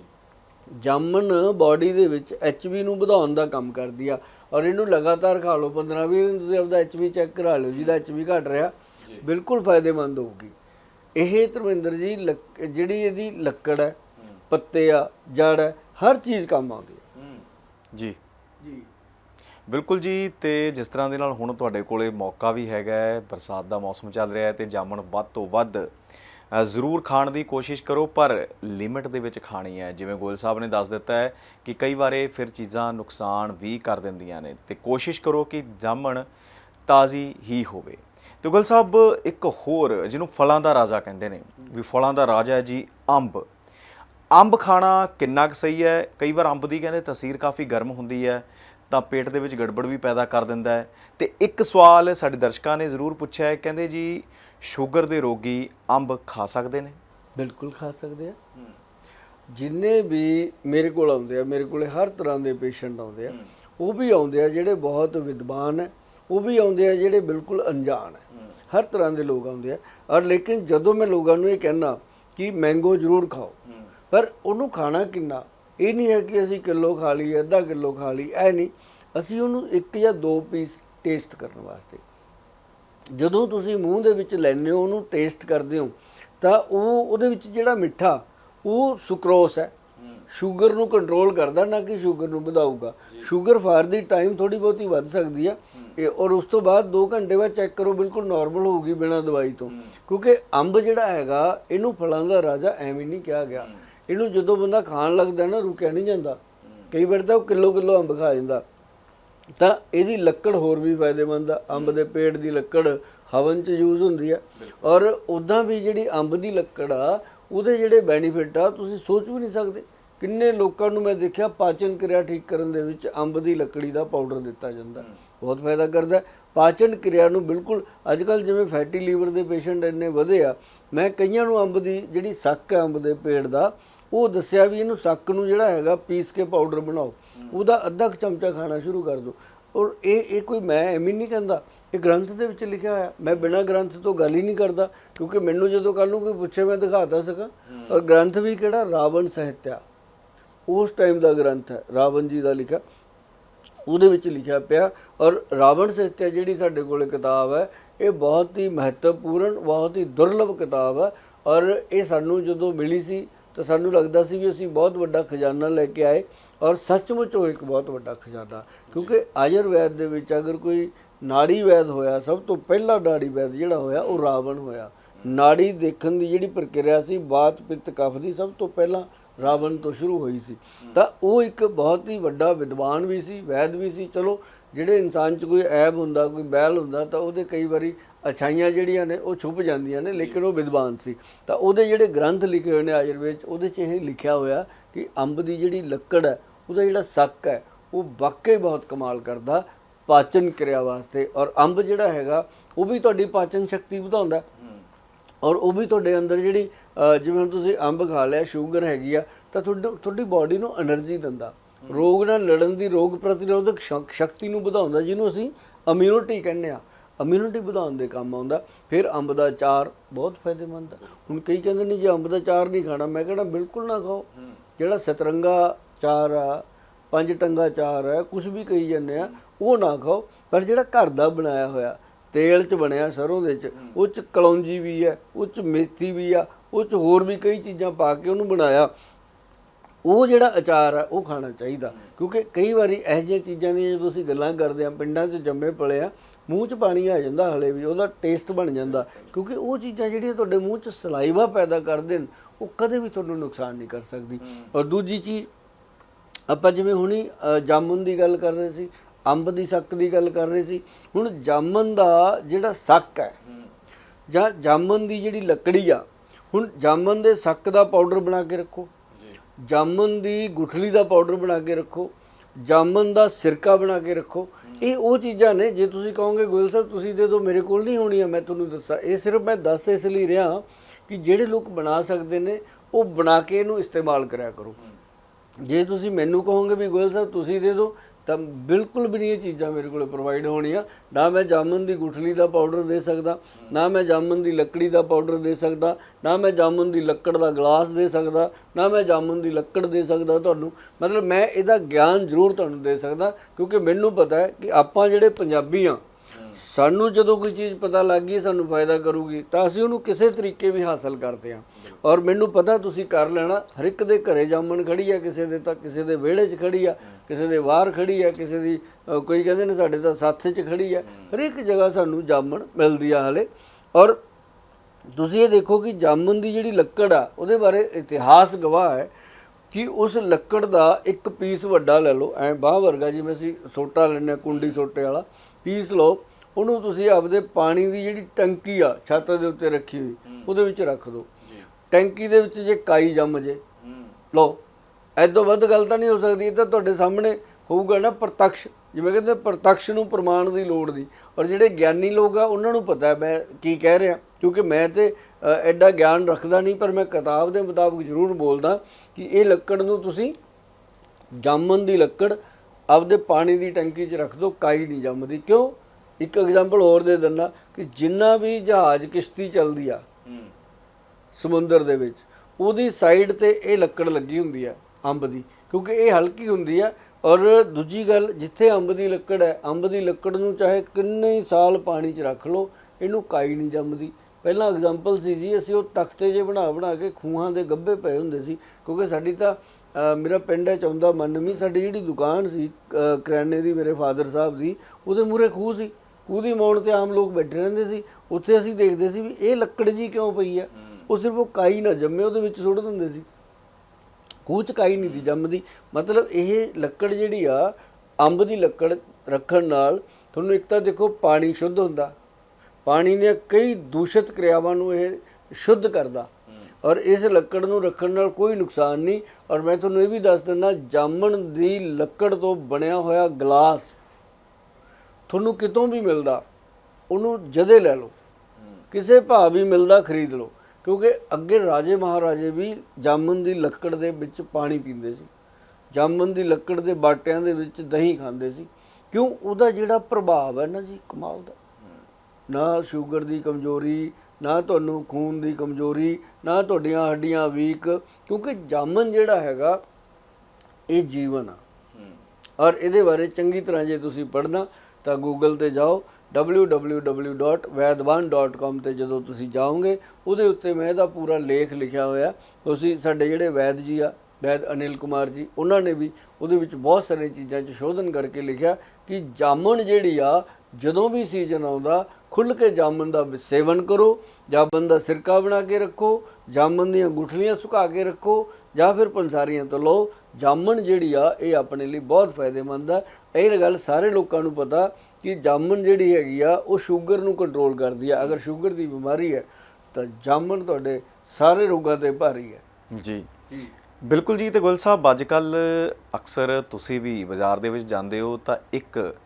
Speaker 2: ਜਾਮਨ ਬਾਡੀ ਦੇ ਵਿੱਚ ਐਚਬੀ ਨੂੰ ਵਧਾਉਣ ਦਾ ਕੰਮ ਕਰਦੀ ਆ। ਔਰ ਇਹਨੂੰ ਲਗਾਤਾਰ ਖਾ ਲਓ 15 20 ਦਿਨ ਤੁਸੀਂ ਆਪਦਾ ਐਚਬੀ ਚੈੱਕ ਕਰਾ ਲਿਓ ਜਿਹਦਾ ਐਚਬੀ ਘਟ ਰਿਹਾ ਬਿਲਕੁਲ ਫਾਇਦੇਮੰਦ ਹੋਊਗੀ। ਇਹ ਧਰਮਿੰਦਰ ਜੀ ਲੱਕ- ਜਿਹੜੀ ਇਹਦੀ ਲੱਕੜ ਹੈ ਪੱਤੇ ਆ ਜੜ ਹੈ ਹਰ ਚੀਜ਼ ਕੰਮ ਆਉਂਦੀ ਹੈ।
Speaker 1: ਜੀ।
Speaker 2: ਜੀ।
Speaker 1: ਬਿਲਕੁਲ ਜੀ ਤੇ ਜਿਸ ਤਰ੍ਹਾਂ ਦੇ ਨਾਲ ਹੁਣ ਤੁਹਾਡੇ ਕੋਲੇ ਮੌਕਾ ਵੀ ਹੈਗਾ ਹੈ ਬਰਸਾਤ ਦਾ ਮੌਸਮ ਚੱਲ ਰਿਹਾ ਹੈ ਤੇ ਜਾਮਣ ਵੱਧ ਤੋਂ ਵੱਧ ਜ਼ਰੂਰ ਖਾਣ ਦੀ ਕੋਸ਼ਿਸ਼ ਕਰੋ, ਪਰ ਲਿਮਿਟ ਦੇ ਵਿੱਚ ਖਾਣੀ ਹੈ। ਜਿਵੇਂ ਗੋਇਲ ਸਾਹਿਬ ਨੇ ਦੱਸ ਦਿੱਤਾ ਹੈ ਕਿ ਕਈ ਵਾਰੇ ਫਿਰ ਚੀਜ਼ਾਂ ਨੁਕਸਾਨ ਵੀ ਕਰ ਦਿੰਦੀਆਂ ਨੇ ਤੇ ਕੋਸ਼ਿਸ਼ ਕਰੋ ਕਿ ਜਾਮਣ ਤਾਜ਼ੀ ਹੀ ਹੋਵੇ। ਤੇ ਗੋਇਲ ਸਾਹਿਬ, ਇੱਕ ਹੋਰ ਜਿਹਨੂੰ ਫਲਾਂ ਦਾ ਰਾਜਾ ਕਹਿੰਦੇ ਨੇ, ਵੀ ਫਲਾਂ ਦਾ ਰਾਜਾ ਹੈ ਜੀ ਅੰਬ। ਅੰਬ ਖਾਣਾ ਕਿੰਨਾ ਕੁ ਸਹੀ ਹੈ? ਕਈ ਵਾਰ ਅੰਬ ਦੀ ਕਹਿੰਦੇ ਤਸੀਰ ਕਾਫੀ ਗਰਮ ਹੁੰਦੀ ਹੈ, ਤਾਂ ਪੇਟ ਦੇ ਵਿੱਚ ਗੜਬੜ ਵੀ ਪੈਦਾ ਕਰ ਦਿੰਦਾ ਹੈ। ਤੇ ਇੱਕ ਸਵਾਲ ਸਾਡੇ ਦਰਸ਼ਕਾਂ ਨੇ ਜ਼ਰੂਰ ਪੁੱਛਿਆ ਹੈ। ਕਹਿੰਦੇ ਜੀ, ਸ਼ੂਗਰ ਦੇ ਰੋਗੀ ਅੰਬ ਖਾ ਸਕਦੇ ਨੇ?
Speaker 2: ਬਿਲਕੁਲ ਖਾ ਸਕਦੇ ਆ। ਜਿੰਨੇ ਵੀ ਮੇਰੇ ਕੋਲ ਆਉਂਦੇ ਆ, ਮੇਰੇ ਕੋਲੇ ਹਰ ਤਰ੍ਹਾਂ ਦੇ ਪੇਸ਼ੈਂਟ ਆਉਂਦੇ ਆ, ਉਹ ਵੀ ਆਉਂਦੇ ਆ ਜਿਹੜੇ ਬਹੁਤ ਵਿਦਵਾਨ ਹੈ ਉਹ ਵੀ ਆਉਂਦੇ ਆ ਜਿਹੜੇ ਬਿਲਕੁਲ ਅਣਜਾਣ ਹੈ ਹਰ ਤਰ੍ਹਾਂ ਦੇ ਲੋਕ ਆਉਂਦੇ ਆ। ਔਰ ਲੇਕਿਨ ਜਦੋਂ ਮੈਂ ਲੋਕਾਂ ਨੂੰ ਇਹ ਕਹਿਣਾ ਕਿ ਮੈਂਗੋ ਜ਼ਰੂਰ ਖਾਓ, ਪਰ ਉਹਨੂੰ ਖਾਣਾ ਕਿੰਨਾ? ਇਹ ਨਹੀਂ ਹੈ ਕਿ ਅਸੀਂ ਕਿਲੋ ਖਾ ਲਈ, ਅੱਧਾ ਕਿਲੋ ਖਾ ਲਈ, ਐ ਨਹੀਂ। ਅਸੀਂ ਉਹਨੂੰ ਇੱਕ ਜਾਂ ਦੋ ਪੀਸ ਟੇਸਟ ਕਰਨ ਵਾਸਤੇ। ਜਦੋਂ ਤੁਸੀਂ ਮੂੰਹ ਦੇ ਵਿੱਚ ਲੈਂਦੇ ਹੋ ਉਹਨੂੰ ਟੇਸਟ ਕਰਦੇ ਹੋ ਤਾਂ ਉਹ ਉਹਦੇ ਵਿੱਚ ਜਿਹੜਾ ਮਿੱਠਾ ਉਹ ਸੁਕਰੋਸ ਹੈ। ਸ਼ੂਗਰ ਨੂੰ ਕੰਟਰੋਲ ਕਰਦਾ ਨਾ ਕਿ ਸ਼ੂਗਰ ਨੂੰ ਵਧਾਊਗਾ। ਸ਼ੂਗਰ ਫਾਰ ਦੀ ਟਾਈਮ ਥੋੜੀ ਬਹੁਤੀ ਵੱਧ ਸਕਦੀ ਆ ਇਹ ਔਰ ਉਸ ਤੋਂ ਬਾਅਦ 2 ਘੰਟੇ ਬਾਅਦ ਚੈੱਕ ਕਰੋ ਬਿਲਕੁਲ ਨਾਰਮਲ ਹੋਊਗੀ ਬਿਨਾਂ ਦਵਾਈ ਤੋਂ। ਕਿਉਂਕਿ ਅੰਬ ਜਿਹੜਾ ਹੈਗਾ ਇਹਨੂੰ ਫਲਾਂ ਦਾ ਰਾਜਾ ਐਵੇਂ ਨਹੀਂ ਕਿਹਾ ਗਿਆ। ਇਹਨੂੰ ਜਦੋਂ ਬੰਦਾ ਖਾਣ ਲੱਗਦਾ ਨਾ ਰੁਕਿਆ ਨਹੀਂ ਜਾਂਦਾ। ਕਈ ਵਾਰ ਤਾਂ ਉਹ ਕਿਲੋ ਕਿਲੋ ਅੰਬ ਖਾ ਜਾਂਦਾ। ਤਾਂ ਇਹਦੀ ਲੱਕੜ ਹੋਰ ਵੀ ਫਾਇਦੇਮੰਦ ਆ। ਅੰਬ ਦੇ ਪੇੜ ਦੀ ਲੱਕੜ ਹਵਨ ਚ ਯੂਜ਼ ਹੁੰਦੀ ਆ। ਔਰ ਉਦਾਂ ਵੀ ਜਿਹੜੀ ਅੰਬ ਦੀ ਲੱਕੜ ਆ, ਉਹਦੇ ਜਿਹੜੇ ਬੈਨੀਫਿਟ ਆ, ਤੁਸੀਂ ਸੋਚ ਵੀ ਨਹੀਂ ਸਕਦੇ। ਕਿੰਨੇ ਲੋਕਾਂ ਨੂੰ ਮੈਂ ਦੇਖਿਆ ਪਾਚਨ ਕਿਰਿਆ ਠੀਕ ਕਰਨ ਦੇ ਵਿੱਚ ਅੰਬ ਦੀ ਲੱਕੜੀ ਦਾ ਪਾਊਡਰ ਦਿੱਤਾ ਜਾਂਦਾ। ਬਹੁਤ ਫਾਇਦਾ ਕਰਦਾ ਪਾਚਨ ਕਿਰਿਆ ਨੂੰ ਬਿਲਕੁਲ ਅੱਜ ਕੱਲ ਜਿਵੇਂ ਫੈਟੀ ਲੀਵਰ ਦੇ ਪੇਸ਼ੈਂਟ ਇੰਨੇ ਵਧੇ ਆ, ਮੈਂ ਕਈਆਂ ਨੂੰ ਅੰਬ ਦੀ ਜਿਹੜੀ ਸੱਕ ਹੈ ਅੰਬ ਦੇ ਪੇੜ ਦਾ ਉਹ ਦੱਸਿਆ ਵੀ ਇਹਨੂੰ ਸੱਕ ਨੂੰ ਜਿਹੜਾ ਹੈਗਾ ਪੀਸ ਕੇ ਪਾਊਡਰ ਬਣਾਓ। ਉਹਦਾ ਅੱਧਾ ਚਮਚਾ ਖਾਣਾ ਸ਼ੁਰੂ ਕਰ ਦਿਓ। ਔਰ ਇਹ ਇਹ ਕੋਈ ਮੈਂ ਐਵੇਂ ਨਹੀਂ ਕਹਿੰਦਾ। ਇਹ ਗ੍ਰੰਥ ਦੇ ਵਿੱਚ ਲਿਖਿਆ ਹੋਇਆ। ਮੈਂ ਬਿਨਾਂ ਗ੍ਰੰਥ ਤੋਂ ਗੱਲ ਹੀ ਨਹੀਂ ਕਰਦਾ ਕਿਉਂਕਿ ਮੈਨੂੰ ਜਦੋਂ ਕੱਲ ਨੂੰ ਕੋਈ ਪੁੱਛੇ ਮੈਂ ਦਿਖਾਤਾ ਸਕਾਂ। ਔਰ ਗ੍ਰੰਥ ਵੀ ਕਿਹੜਾ? ਰਾਵਣ ਸਾਹਿਤਿਆ। ਉਸ ਟਾਈਮ ਦਾ ਗ੍ਰੰਥ ਹੈ। ਰਾਵਣ ਜੀ ਦਾ ਲਿਖਿਆ। ਉਹਦੇ ਵਿੱਚ ਲਿਖਿਆ ਪਿਆ। ਔਰ ਰਾਵਣ ਸਾਹਿਤਿਆ ਜਿਹੜੀ ਸਾਡੇ ਕੋਲੇ ਕਿਤਾਬ ਹੈ ਇਹ ਬਹੁਤ ਹੀ ਮਹੱਤਵਪੂਰਨ ਬਹੁਤ ਹੀ ਦੁਰਲਭ ਕਿਤਾਬ ਹੈ। ਔਰ ਇਹ ਸਾਨੂੰ ਜਦੋਂ ਮਿਲੀ ਸੀ ਤਾਂ ਸਾਨੂੰ ਲੱਗਦਾ ਸੀ ਵੀ ਅਸੀਂ ਬਹੁਤ ਵੱਡਾ ਖਜ਼ਾਨਾ ਲੈ ਕੇ ਆਏ ਔਰ ਸੱਚਮੁੱਚ ਉਹ ਇੱਕ ਬਹੁਤ ਵੱਡਾ ਖਜ਼ਾਨਾ। ਕਿਉਂਕਿ ਆਯੁਰਵੈਦ ਦੇ ਵਿੱਚ ਅਗਰ ਕੋਈ ਨਾੜੀ ਵੈਦ ਹੋਇਆ ਸਭ ਤੋਂ ਪਹਿਲਾ ਨਾੜੀ ਵੈਦ ਜਿਹੜਾ ਹੋਇਆ ਉਹ ਰਾਵਣ ਹੋਇਆ। ਨਾੜੀ ਦੇਖਣ ਦੀ ਜਿਹੜੀ ਪ੍ਰਕਿਰਿਆ ਸੀ ਬਾਤ ਪਿੱਤ ਕਫ ਦੀ ਸਭ ਤੋਂ ਪਹਿਲਾਂ ਰਾਵਣ ਤੋਂ ਸ਼ੁਰੂ ਹੋਈ ਸੀ। ਤਾਂ ਉਹ ਇੱਕ ਬਹੁਤ ਹੀ ਵੱਡਾ ਵਿਦਵਾਨ ਵੀ ਸੀ ਵੈਦ ਵੀ ਸੀ। ਚਲੋ ਜਿਹੜੇ ਇਨਸਾਨ 'ਚ ਕੋਈ ਐਬ ਹੁੰਦਾ, ਕੋਈ ਬੈਲ ਹੁੰਦਾ, ਤਾਂ ਉਹਦੇ ਕਈ ਵਾਰੀ ਅਛਾਈਆਂ ਜਿਹੜੀਆਂ ਨੇ ਉਹ ਛੁੱਪ ਜਾਂਦੀਆਂ ਨੇ, ਲੇਕਿਨ ਉਹ ਵਿਦਵਾਨ ਸੀ। ਤਾਂ ਉਹਦੇ ਜਿਹੜੇ ਗ੍ਰੰਥ ਲਿਖੇ ਹੋਏ ਨੇ ਆਯੁਰਵੇਦ ਉਹਦੇ 'ਚ ਇਹ ਲਿਖਿਆ ਹੋਇਆ ਕਿ ਅੰਬ ਦੀ ਜਿਹੜੀ ਲੱਕੜ ਹੈ, ਉਹਦਾ ਜਿਹੜਾ ਸੱਕ ਹੈ, ਉਹ ਵਾਕਈ ਬਹੁਤ ਕਮਾਲ ਕਰਦਾ ਪਾਚਨ ਕਿਰਿਆ ਵਾਸਤੇ। ਔਰ ਅੰਬ ਜਿਹੜਾ ਹੈਗਾ, ਉਹ ਵੀ ਤੁਹਾਡੀ ਪਾਚਨ ਸ਼ਕਤੀ ਵਧਾਉਂਦਾ। ਔਰ ਉਹ ਵੀ ਤੁਹਾਡੇ ਅੰਦਰ ਜਿਹੜੀ ਜਿਵੇਂ ਹੁਣ ਤੁਸੀਂ ਅੰਬ ਖਾ ਲਿਆ, ਸ਼ੂਗਰ ਹੈਗੀ ਆ, ਤਾਂ ਤੁਹਾਡੀ ਬਾਡੀ ਨੂੰ એનર્ਜੀ ਦਿੰਦਾ। ਰੋਗ ਨਾਲ ਲੜਨ ਦੀ ਰੋਗ ਪ੍ਰਤੀਰੋਧਕ ਸ਼ਕ- ਸ਼ਕਤੀ ਨੂੰ ਵਧਾਉਂਦਾ, ਜਿਹਨੂੰ ਅਸੀਂ ਇਮਿਊਨਿਟੀ ਕਹਿੰਦੇ ਆ ਇਮਿਊਨਿਟੀ ਵਧਾਉਣ ਦੇ ਕੰਮ ਆਉਂਦਾ। ਫਿਰ ਅੰਬ ਦਾ ਚਾਰ ਬਹੁਤ ਫਾਇਦੇਮੰਦ ਹੈ। ਹੁਣ ਕਈ ਕਹਿੰਦੇ ਨੇ, ਜੇ ਅੰਬ ਦਾ ਚਾਰ ਨਹੀਂ ਖਾਣਾ, ਮੈਂ ਕਹਿੰਦਾ ਬਿਲਕੁਲ ਨਾ ਖਾਓ। ਜਿਹੜਾ ਸਤਰੰਗਾ ਚਾਰ ਆ, ਪੰਜ ਟੰਗਾ ਚਾਰ ਹੈ ਕੁਝ ਵੀ ਕਹੀ ਜਾਂਦੇ ਆ, ਉਹ ਨਾ ਖਾਓ। ਪਰ ਜਿਹੜਾ ਘਰ ਦਾ ਬਣਾਇਆ ਹੋਇਆ, ਤੇਲ ਚ ਬਣਿਆ ਸਰੋਂ ਦੇ ਚ, ਉਹ ਚ ਕਲੌਂਜੀ ਵੀ ਹੈ, ਉਹ ਚ ਮੇਥੀ ਵੀ ਆ, ਉਹ ਚ ਹੋਰ ਵੀ ਕਈ ਚੀਜ਼ਾਂ ਪਾ ਕੇ ਉਹਨੂੰ ਬਣਾਇਆ। ਉਹ ਜਿਹੜਾ ਅਚਾਰ ਆ ਉਹ ਖਾਣਾ ਚਾਹੀਦਾ। ਕਿਉਂਕਿ ਕਈ ਵਾਰੀ ਇਹੋ ਜਿਹੀਆਂ ਚੀਜ਼ਾਂ ਦੀਆਂ ਜਦੋਂ ਅਸੀਂ ਗੱਲਾਂ ਕਰਦੇ ਆ ਪਿੰਡਾਂ 'ਚ ਜੰਮੇ ਪਲੇ ਆ ਮੂੰਹ 'ਚ ਪਾਣੀ ਆ ਜਾਂਦਾ ਹਲੇ ਵੀ ਉਹਦਾ ਟੇਸਟ ਬਣ ਜਾਂਦਾ। ਕਿਉਂਕਿ ਉਹ ਚੀਜ਼ਾਂ ਜਿਹੜੀਆਂ ਤੁਹਾਡੇ ਮੂੰਹ 'ਚ ਸਲਾਈਵਾ ਪੈਦਾ ਕਰਦੇ ਨੇ ਉਹ ਕਦੇ ਵੀ ਤੁਹਾਨੂੰ ਨੁਕਸਾਨ ਨਹੀਂ ਕਰ ਸਕਦੀ। ਔਰ ਦੂਜੀ ਚੀਜ਼ ਆਪਾਂ ਜਿਵੇਂ ਹੁਣੀ ਜਾਮੁਨ ਦੀ ਗੱਲ ਕਰ ਰਹੇ ਸੀ ਅੰਬ ਦੀ ਸੱਕ ਦੀ ਗੱਲ ਕਰ ਰਹੇ ਸੀ ਹੁਣ ਜਾਮਨ ਦਾ ਜਿਹੜਾ ਸੱਕ ਹੈ ਜਾਂ ਜਾਮਨ ਦੀ ਜਿਹੜੀ ਲੱਕੜੀ ਆ ਹੁਣ ਜਾਮਨ ਦੇ ਸੱਕ ਦਾ ਪਾਊਡਰ ਬਣਾ ਕੇ ਰੱਖੋ। ਜਾਮਨ ਦੀ ਗੁਠਲੀ ਦਾ ਪਾਊਡਰ ਬਣਾ ਕੇ ਰੱਖੋ, ਜਾਮਨ ਦਾ ਸਿਰਕਾ ਬਣਾ ਕੇ ਰੱਖੋ। ਇਹ ਉਹ ਚੀਜ਼ਾਂ ਨੇ, ਜੇ ਤੁਸੀਂ ਕਹੋਗੇ, ਗੋਇਲ ਸਾਹਿਬ, ਤੁਸੀਂ ਦੇ ਦਿਓ, ਮੇਰੇ ਕੋਲ ਨਹੀਂ ਹੋਣੀ ਆ ਮੈਂ ਤੁਹਾਨੂੰ ਦੱਸਾਂ। ਇਹ ਸਿਰਫ ਮੈਂ ਦੱਸ ਇਸ ਲਈ ਰਿਹਾ ਕਿ ਜਿਹੜੇ ਲੋਕ ਬਣਾ ਸਕਦੇ ਨੇ, ਉਹ ਬਣਾ ਕੇ ਇਹਨੂੰ ਇਸਤੇਮਾਲ ਕਰਿਆ ਕਰੋ। ਜੇ ਤੁਸੀਂ ਮੈਨੂੰ ਕਹੋਗੇ ਵੀ ਗੋਇਲ ਸਾਹਿਬ, ਤੁਸੀਂ ਦੇ ਦਿਓ ਤਾਂ ਬਿਲਕੁਲ ਵੀ ਨਹੀਂ ਇਹ ਚੀਜ਼ਾਂ ਮੇਰੇ ਕੋਲ ਪ੍ਰੋਵਾਈਡ ਹੋਣੀਆਂ। ਨਾ ਮੈਂ ਜਾਮਨ ਦੀ ਗੁਠਲੀ ਦਾ ਪਾਊਡਰ ਦੇ ਸਕਦਾ, ਨਾ ਮੈਂ ਜਾਮਨ ਦੀ ਲੱਕੜੀ ਦਾ ਪਾਊਡਰ ਦੇ ਸਕਦਾ, ਨਾ ਮੈਂ ਜਾਮਨ ਦੀ ਲੱਕੜ ਦਾ ਗਲਾਸ ਦੇ ਸਕਦਾ, ਨਾ ਮੈਂ ਜਾਮਨ ਦੀ ਲੱਕੜ ਦੇ ਸਕਦਾ ਤੁਹਾਨੂੰ। ਮਤਲਬ ਮੈਂ ਇਹਦਾ ਗਿਆਨ ਜ਼ਰੂਰ ਤੁਹਾਨੂੰ ਦੇ ਸਕਦਾ, ਕਿਉਂਕਿ ਮੈਨੂੰ ਪਤਾ ਹੈ ਕਿ ਆਪਾਂ ਜਿਹੜੇ ਪੰਜਾਬੀ ਆ ਸਾਨੂੰ ਜਦੋਂ ਕੋਈ ਚੀਜ਼ ਪਤਾ ਲੱਗ ਗਈ, ਸਾਨੂੰ ਫਾਇਦਾ ਕਰੂਗੀ, ਤਾਂ ਅਸੀਂ ਉਹਨੂੰ ਕਿਸੇ ਤਰੀਕੇ ਵੀ ਹਾਸਲ ਕਰਦੇ ਹਾਂ। ਔਰ ਮੈਨੂੰ ਪਤਾ ਤੁਸੀਂ ਕਰ ਲੈਣਾ, ਹਰ ਇੱਕ ਦੇ ਘਰੇ ਜਾਮਣ ਖੜੀ ਆ, ਕਿਸੇ ਦੇ ਤਾਂ, ਕਿਸੇ ਦੇ ਵਿਹੜੇ 'ਚ ਖੜੀ ਆ ਕਿਸੇ ਦੇ ਬਾਹਰ ਖੜੀ ਆ ਕਿਸੇ ਦੀ ਕੋਈ ਕਹਿੰਦੇ ਨੇ ਸਾਡੇ ਤਾਂ ਸੱਥ 'ਚ ਖੜੀ ਆ ਹਰ ਇੱਕ ਜਗ੍ਹਾ ਸਾਨੂੰ ਜਾਮਣ ਮਿਲਦੀ ਆ ਹਲੇ। ਔਰ ਤੁਸੀਂ ਇਹ ਦੇਖੋ ਕਿ ਜਾਮਨ ਦੀ ਜਿਹੜੀ ਲੱਕੜ ਆ ਉਹਦੇ ਬਾਰੇ ਇਤਿਹਾਸ ਗਵਾਹ ਹੈ ਕਿ ਉਸ ਲੱਕੜ ਦਾ ਇੱਕ ਪੀਸ ਵੱਡਾ ਲੈ ਲਓ। ਐ ਬਾਹ ਵਰਗਾ ਜਿਵੇਂ ਅਸੀਂ ਸੋਟਾ ਹਾਂ ਕੁੰਡੀ ਸੋਟੇ ਵਾਲਾ ਪੀਸ ਲਓ ਉਹਨੂੰ ਤੁਸੀਂ ਆਪਦੇ ਪਾਣੀ ਦੀ ਜਿਹੜੀ ਟੰਕੀ ਆ ਛੱਤ ਦੇ ਉੱਤੇ ਰੱਖੀ ਹੋਈ ਉਹਦੇ ਵਿੱਚ ਰੱਖ ਦਿਓ। ਟੈਂਕੀ ਦੇ ਵਿੱਚ ਜੇ ਕਾਈ ਜੰਮ ਜੇ ਲਓ ਐਦੋਂ ਵੱਧ ਗੱਲ ਤਾਂ ਨਹੀਂ ਹੋ ਸਕਦੀ ਇਹ ਤਾਂ ਤੁਹਾਡੇ ਸਾਹਮਣੇ ਹੋਊਗਾ ਨਾ ਪ੍ਰਤੱਖ ਜਿਵੇਂ ਕਹਿੰਦੇ ਪ੍ਰਤੱਖ ਨੂੰ ਪ੍ਰਮਾਣ ਦੀ ਲੋੜ ਨਹੀਂ। ਔਰ ਜਿਹੜੇ ਗਿਆਨੀ ਲੋਕ ਆ ਉਹਨਾਂ ਨੂੰ ਪਤਾ ਹੈ ਮੈਂ ਕੀ ਕਹਿ ਰਿਹਾ ਕਿਉਂਕਿ ਮੈਂ ਤੇ ਐਡਾ ਗਿਆਨ ਰੱਖਦਾ ਨਹੀਂ ਪਰ ਮੈਂ ਕਿਤਾਬ ਦੇ ਮੁਤਾਬਕ ਜ਼ਰੂਰ ਬੋਲਦਾ ਕਿ ਇਹ ਲੱਕੜ ਨੂੰ ਤੁਸੀਂ ਜਾਮਨ ਦੀ ਲੱਕੜ ਆਪਦੇ ਪਾਣੀ ਦੀ ਟੈਂਕੀ 'ਚ ਰੱਖ ਦਿਓ ਕਾਈ ਨਹੀਂ ਜੰਮਦੀ। ਕਿਉਂ? ਇੱਕ ਐਗਜ਼ਾਮਪਲ ਹੋਰ ਦੇ ਦਿੰਦਾ ਕਿ ਜਿੰਨਾ ਵੀ ਜਹਾਜ਼ ਕਿਸ਼ਤੀ ਚੱਲਦੀ ਆ ਸਮੁੰਦਰ ਦੇ ਵਿੱਚ ਉਹਦੀ ਸਾਈਡ ਤੇ ਇਹ ਲੱਕੜ ਲੱਗੀ ਹੁੰਦੀ ਆ। ਅੰਬ ਦੀ, ਕਿਉਂਕਿ ਇਹ ਹਲਕੀ ਹੁੰਦੀ ਆ ਔਰ ਦੂਜੀ ਗੱਲ, ਜਿੱਥੇ ਅੰਬ ਦੀ ਲੱਕੜ ਹੈ, ਅੰਬ ਦੀ ਲੱਕੜ ਨੂੰ ਚਾਹੇ ਕਿੰਨੇ ਹੀ ਸਾਲ ਪਾਣੀ 'ਚ ਰੱਖ ਲਓ, ਇਹਨੂੰ ਕਾਈ ਨਹੀਂ ਜੰਮਦੀ। ਪਹਿਲਾਂ ਐਗਜ਼ਾਮਪਲ ਸੀ ਜੀ, ਅਸੀਂ ਉਹ ਤਖਤੇ ਜੇ ਬਣਾ ਬਣਾ ਕੇ ਖੂਹਾਂ ਦੇ ਗੱਬੇ ਪਏ ਹੁੰਦੇ ਸੀ, ਕਿਉਂਕਿ ਸਾਡੀ ਤਾਂ ਮੇਰਾ ਪਿੰਡ ਹੈ ਚੌਂਦਾ ਮੰਨਵੀ ਸਾਡੀ ਜਿਹੜੀ ਦੁਕਾਨ ਸੀ ਕਰਿਆਨੇ ਦੀ ਮੇਰੇ ਫਾਦਰ ਸਾਹਿਬ ਦੀ, ਉਹਦੇ ਮੂਰੇ ਖੂਹ ਸੀ। ਖੂਹ ਦੀ ਮੌਣ ਤੇ ਆਮ ਲੋਕ ਬੈਠੇ ਰਹਿੰਦੇ ਸੀ। ਉੱਥੇ ਅਸੀਂ ਦੇਖਦੇ ਸੀ ਵੀ ਇਹ ਲੱਕੜ ਜੀ ਕਿਉਂ ਪਈ ਹੈ? ਉਹ ਸਿਰਫ ਉਹ ਕਾਈ ਨਾ ਜੰਮੇ, ਉਹਦੇ ਵਿੱਚ ਸੁੱਟ ਦਿੰਦੇ ਸੀ। ਖੂਹ ਚ ਕਾਈ ਨਹੀਂ ਦੀ ਜੰਮਦੀ। ਮਤਲਬ ਇਹ ਲੱਕੜ ਜਿਹੜੀ ਆ ਅੰਬ ਦੀ ਲੱਕੜ ਰੱਖਣ ਨਾਲ ਤੁਹਾਨੂੰ ਇੱਕ ਤਾਂ ਦੇਖੋ ਪਾਣੀ ਸ਼ੁੱਧ ਹੁੰਦਾ। ਪਾਣੀ ਦੀਆਂ ਕਈ ਦੂਸ਼ਿਤ ਕਿਰਿਆਵਾਂ ਨੂੰ ਇਹ ਸ਼ੁੱਧ ਕਰਦਾ। ਔਰ ਇਸ ਲੱਕੜ ਨੂੰ ਰੱਖਣ ਨਾਲ ਕੋਈ ਨੁਕਸਾਨ ਨਹੀਂ। ਔਰ ਮੈਂ ਤੁਹਾਨੂੰ ਇਹ ਵੀ ਦੱਸ ਦਿੰਦਾ ਜਾਮਣ ਦੀ ਲੱਕੜ ਤੋਂ ਬਣਿਆ ਹੋਇਆ ਗਲਾਸ ਤੁਹਾਨੂੰ ਕਿਤੋਂ ਵੀ ਮਿਲਦਾ ਉਹਨੂੰ ਜਦੇ ਲੈ ਲਓ। ਕਿਸੇ ਭਾਅ ਵੀ ਮਿਲਦਾ ਖਰੀਦ ਲਓ। ਕਿਉਂਕਿ ਅੱਗੇ ਰਾਜੇ ਮਹਾਰਾਜੇ ਵੀ ਜਾਮਨ ਦੀ ਲੱਕੜ ਦੇ ਵਿੱਚ ਪਾਣੀ ਪੀਂਦੇ ਸੀ। ਜਾਮਨ ਦੀ ਲੱਕੜ ਦੇ ਬਾਟਿਆਂ ਦੇ ਵਿੱਚ ਦਹੀਂ ਖਾਂਦੇ ਸੀ। ਕਿਉਂ? ਉਹਦਾ ਜਿਹੜਾ ਪ੍ਰਭਾਵ ਹੈ ਨਾ ਜੀ ਕਮਾਲ ਦਾ। ਨਾ ਸ਼ੂਗਰ ਦੀ ਕਮਜ਼ੋਰੀ ਨਾ ਤੁਹਾਨੂੰ ਖੂਨ ਦੀ ਕਮਜ਼ੋਰੀ ਨਾ ਤੁਹਾਡੀਆਂ ਹੱਡੀਆਂ ਵੀਕ। ਕਿਉਂਕਿ ਜਾਮਨ ਜਿਹੜਾ ਹੈਗਾ ਇਹ ਜੀਵਨ ਆ। ਔਰ ਇਹਦੇ ਬਾਰੇ ਚੰਗੀ ਤਰ੍ਹਾਂ ਜੇ ਤੁਸੀਂ ਪੜ੍ਹਨਾ ਤਾਂ ਗੂਗਲ ਤੇ ਜਾਓ। www.vaidwan.com ਤੇ ਜਦੋਂ ਤੁਸੀਂ ਜਾਓਗੇ, ਉਹਦੇ ਉੱਤੇ ਮੈਂ ਇਹਦਾ ਪੂਰਾ ਲੇਖ ਲਿਖਿਆ ਹੋਇਆ। ਤੁਸੀਂ ਸਾਡੇ ਜਿਹੜੇ ਵੈਦ ਜੀ ਆ, ਵੈਦ ਅਨਿਲ ਕੁਮਾਰ ਜੀ, ਉਹਨਾਂ ਨੇ ਵੀ ਉਹਦੇ ਵਿੱਚ ਬਹੁਤ ਸਾਰੀਆਂ ਚੀਜ਼ਾਂ 'ਚ ਸ਼ੋਧਨ ਕਰਕੇ ਲਿਖਿਆ ਕਿ ਜਾਮਣ ਜਿਹੜੀ ਆ, ਜਦੋਂ ਵੀ ਸੀਜ਼ਨ ਆਉਂਦਾ ਖੁੱਲ ਕੇ ਜਾਮਣ ਦਾ ਸੇਵਨ ਕਰੋ, ਜਾਮਣ ਦਾ ਸਿਰਕਾ ਬਣਾ ਕੇ ਰੱਖੋ, ਜਾਮਣ ਦੀਆਂ ਗੁਠਲੀਆਂ ਸੁਕਾ ਕੇ ਰੱਖੋ, ਜਾਂ ਫਿਰ ਪੰਸਾਰੀਆਂ ਤੋਂ ਲਓ। ਜਾਮਣ ਜਿਹੜੀ ਆ, ਇਹ ਆਪਣੇ ਲਈ ਬਹੁਤ ਫਾਇਦੇਮੰਦ ਆ। ਇਹ ਗੱਲ ਸਾਰੇ ਲੋਕਾਂ ਨੂੰ ਪਤਾ ਕਿ ਜਾਮਣ ਜਿਹੜੀ ਹੈਗੀ ਆ ਉਹ ਸ਼ੂਗਰ ਨੂੰ ਕੰਟਰੋਲ ਕਰਦੀ ਆ। ਅਗਰ ਸ਼ੂਗਰ ਦੀ ਬਿਮਾਰੀ ਹੈ ਤਾਂ ਜਾਮਣ ਤੁਹਾਡੇ ਸਾਰੇ ਰੋਗਾਂ ਤੇ ਭਾਰੀ ਹੈ।
Speaker 1: ਜੀ। ਬਿਲਕੁਲ ਜੀ ਤੇ ਗੁਲ ਸਾਹਿਬ ਅੱਜ ਕੱਲ ਅਕਸਰ ਤੁਸੀਂ ਵੀ ਬਾਜ਼ਾਰ ਦੇ ਵਿੱਚ ਜਾਂਦੇ ਹੋ ਤਾਂ ਇੱਕ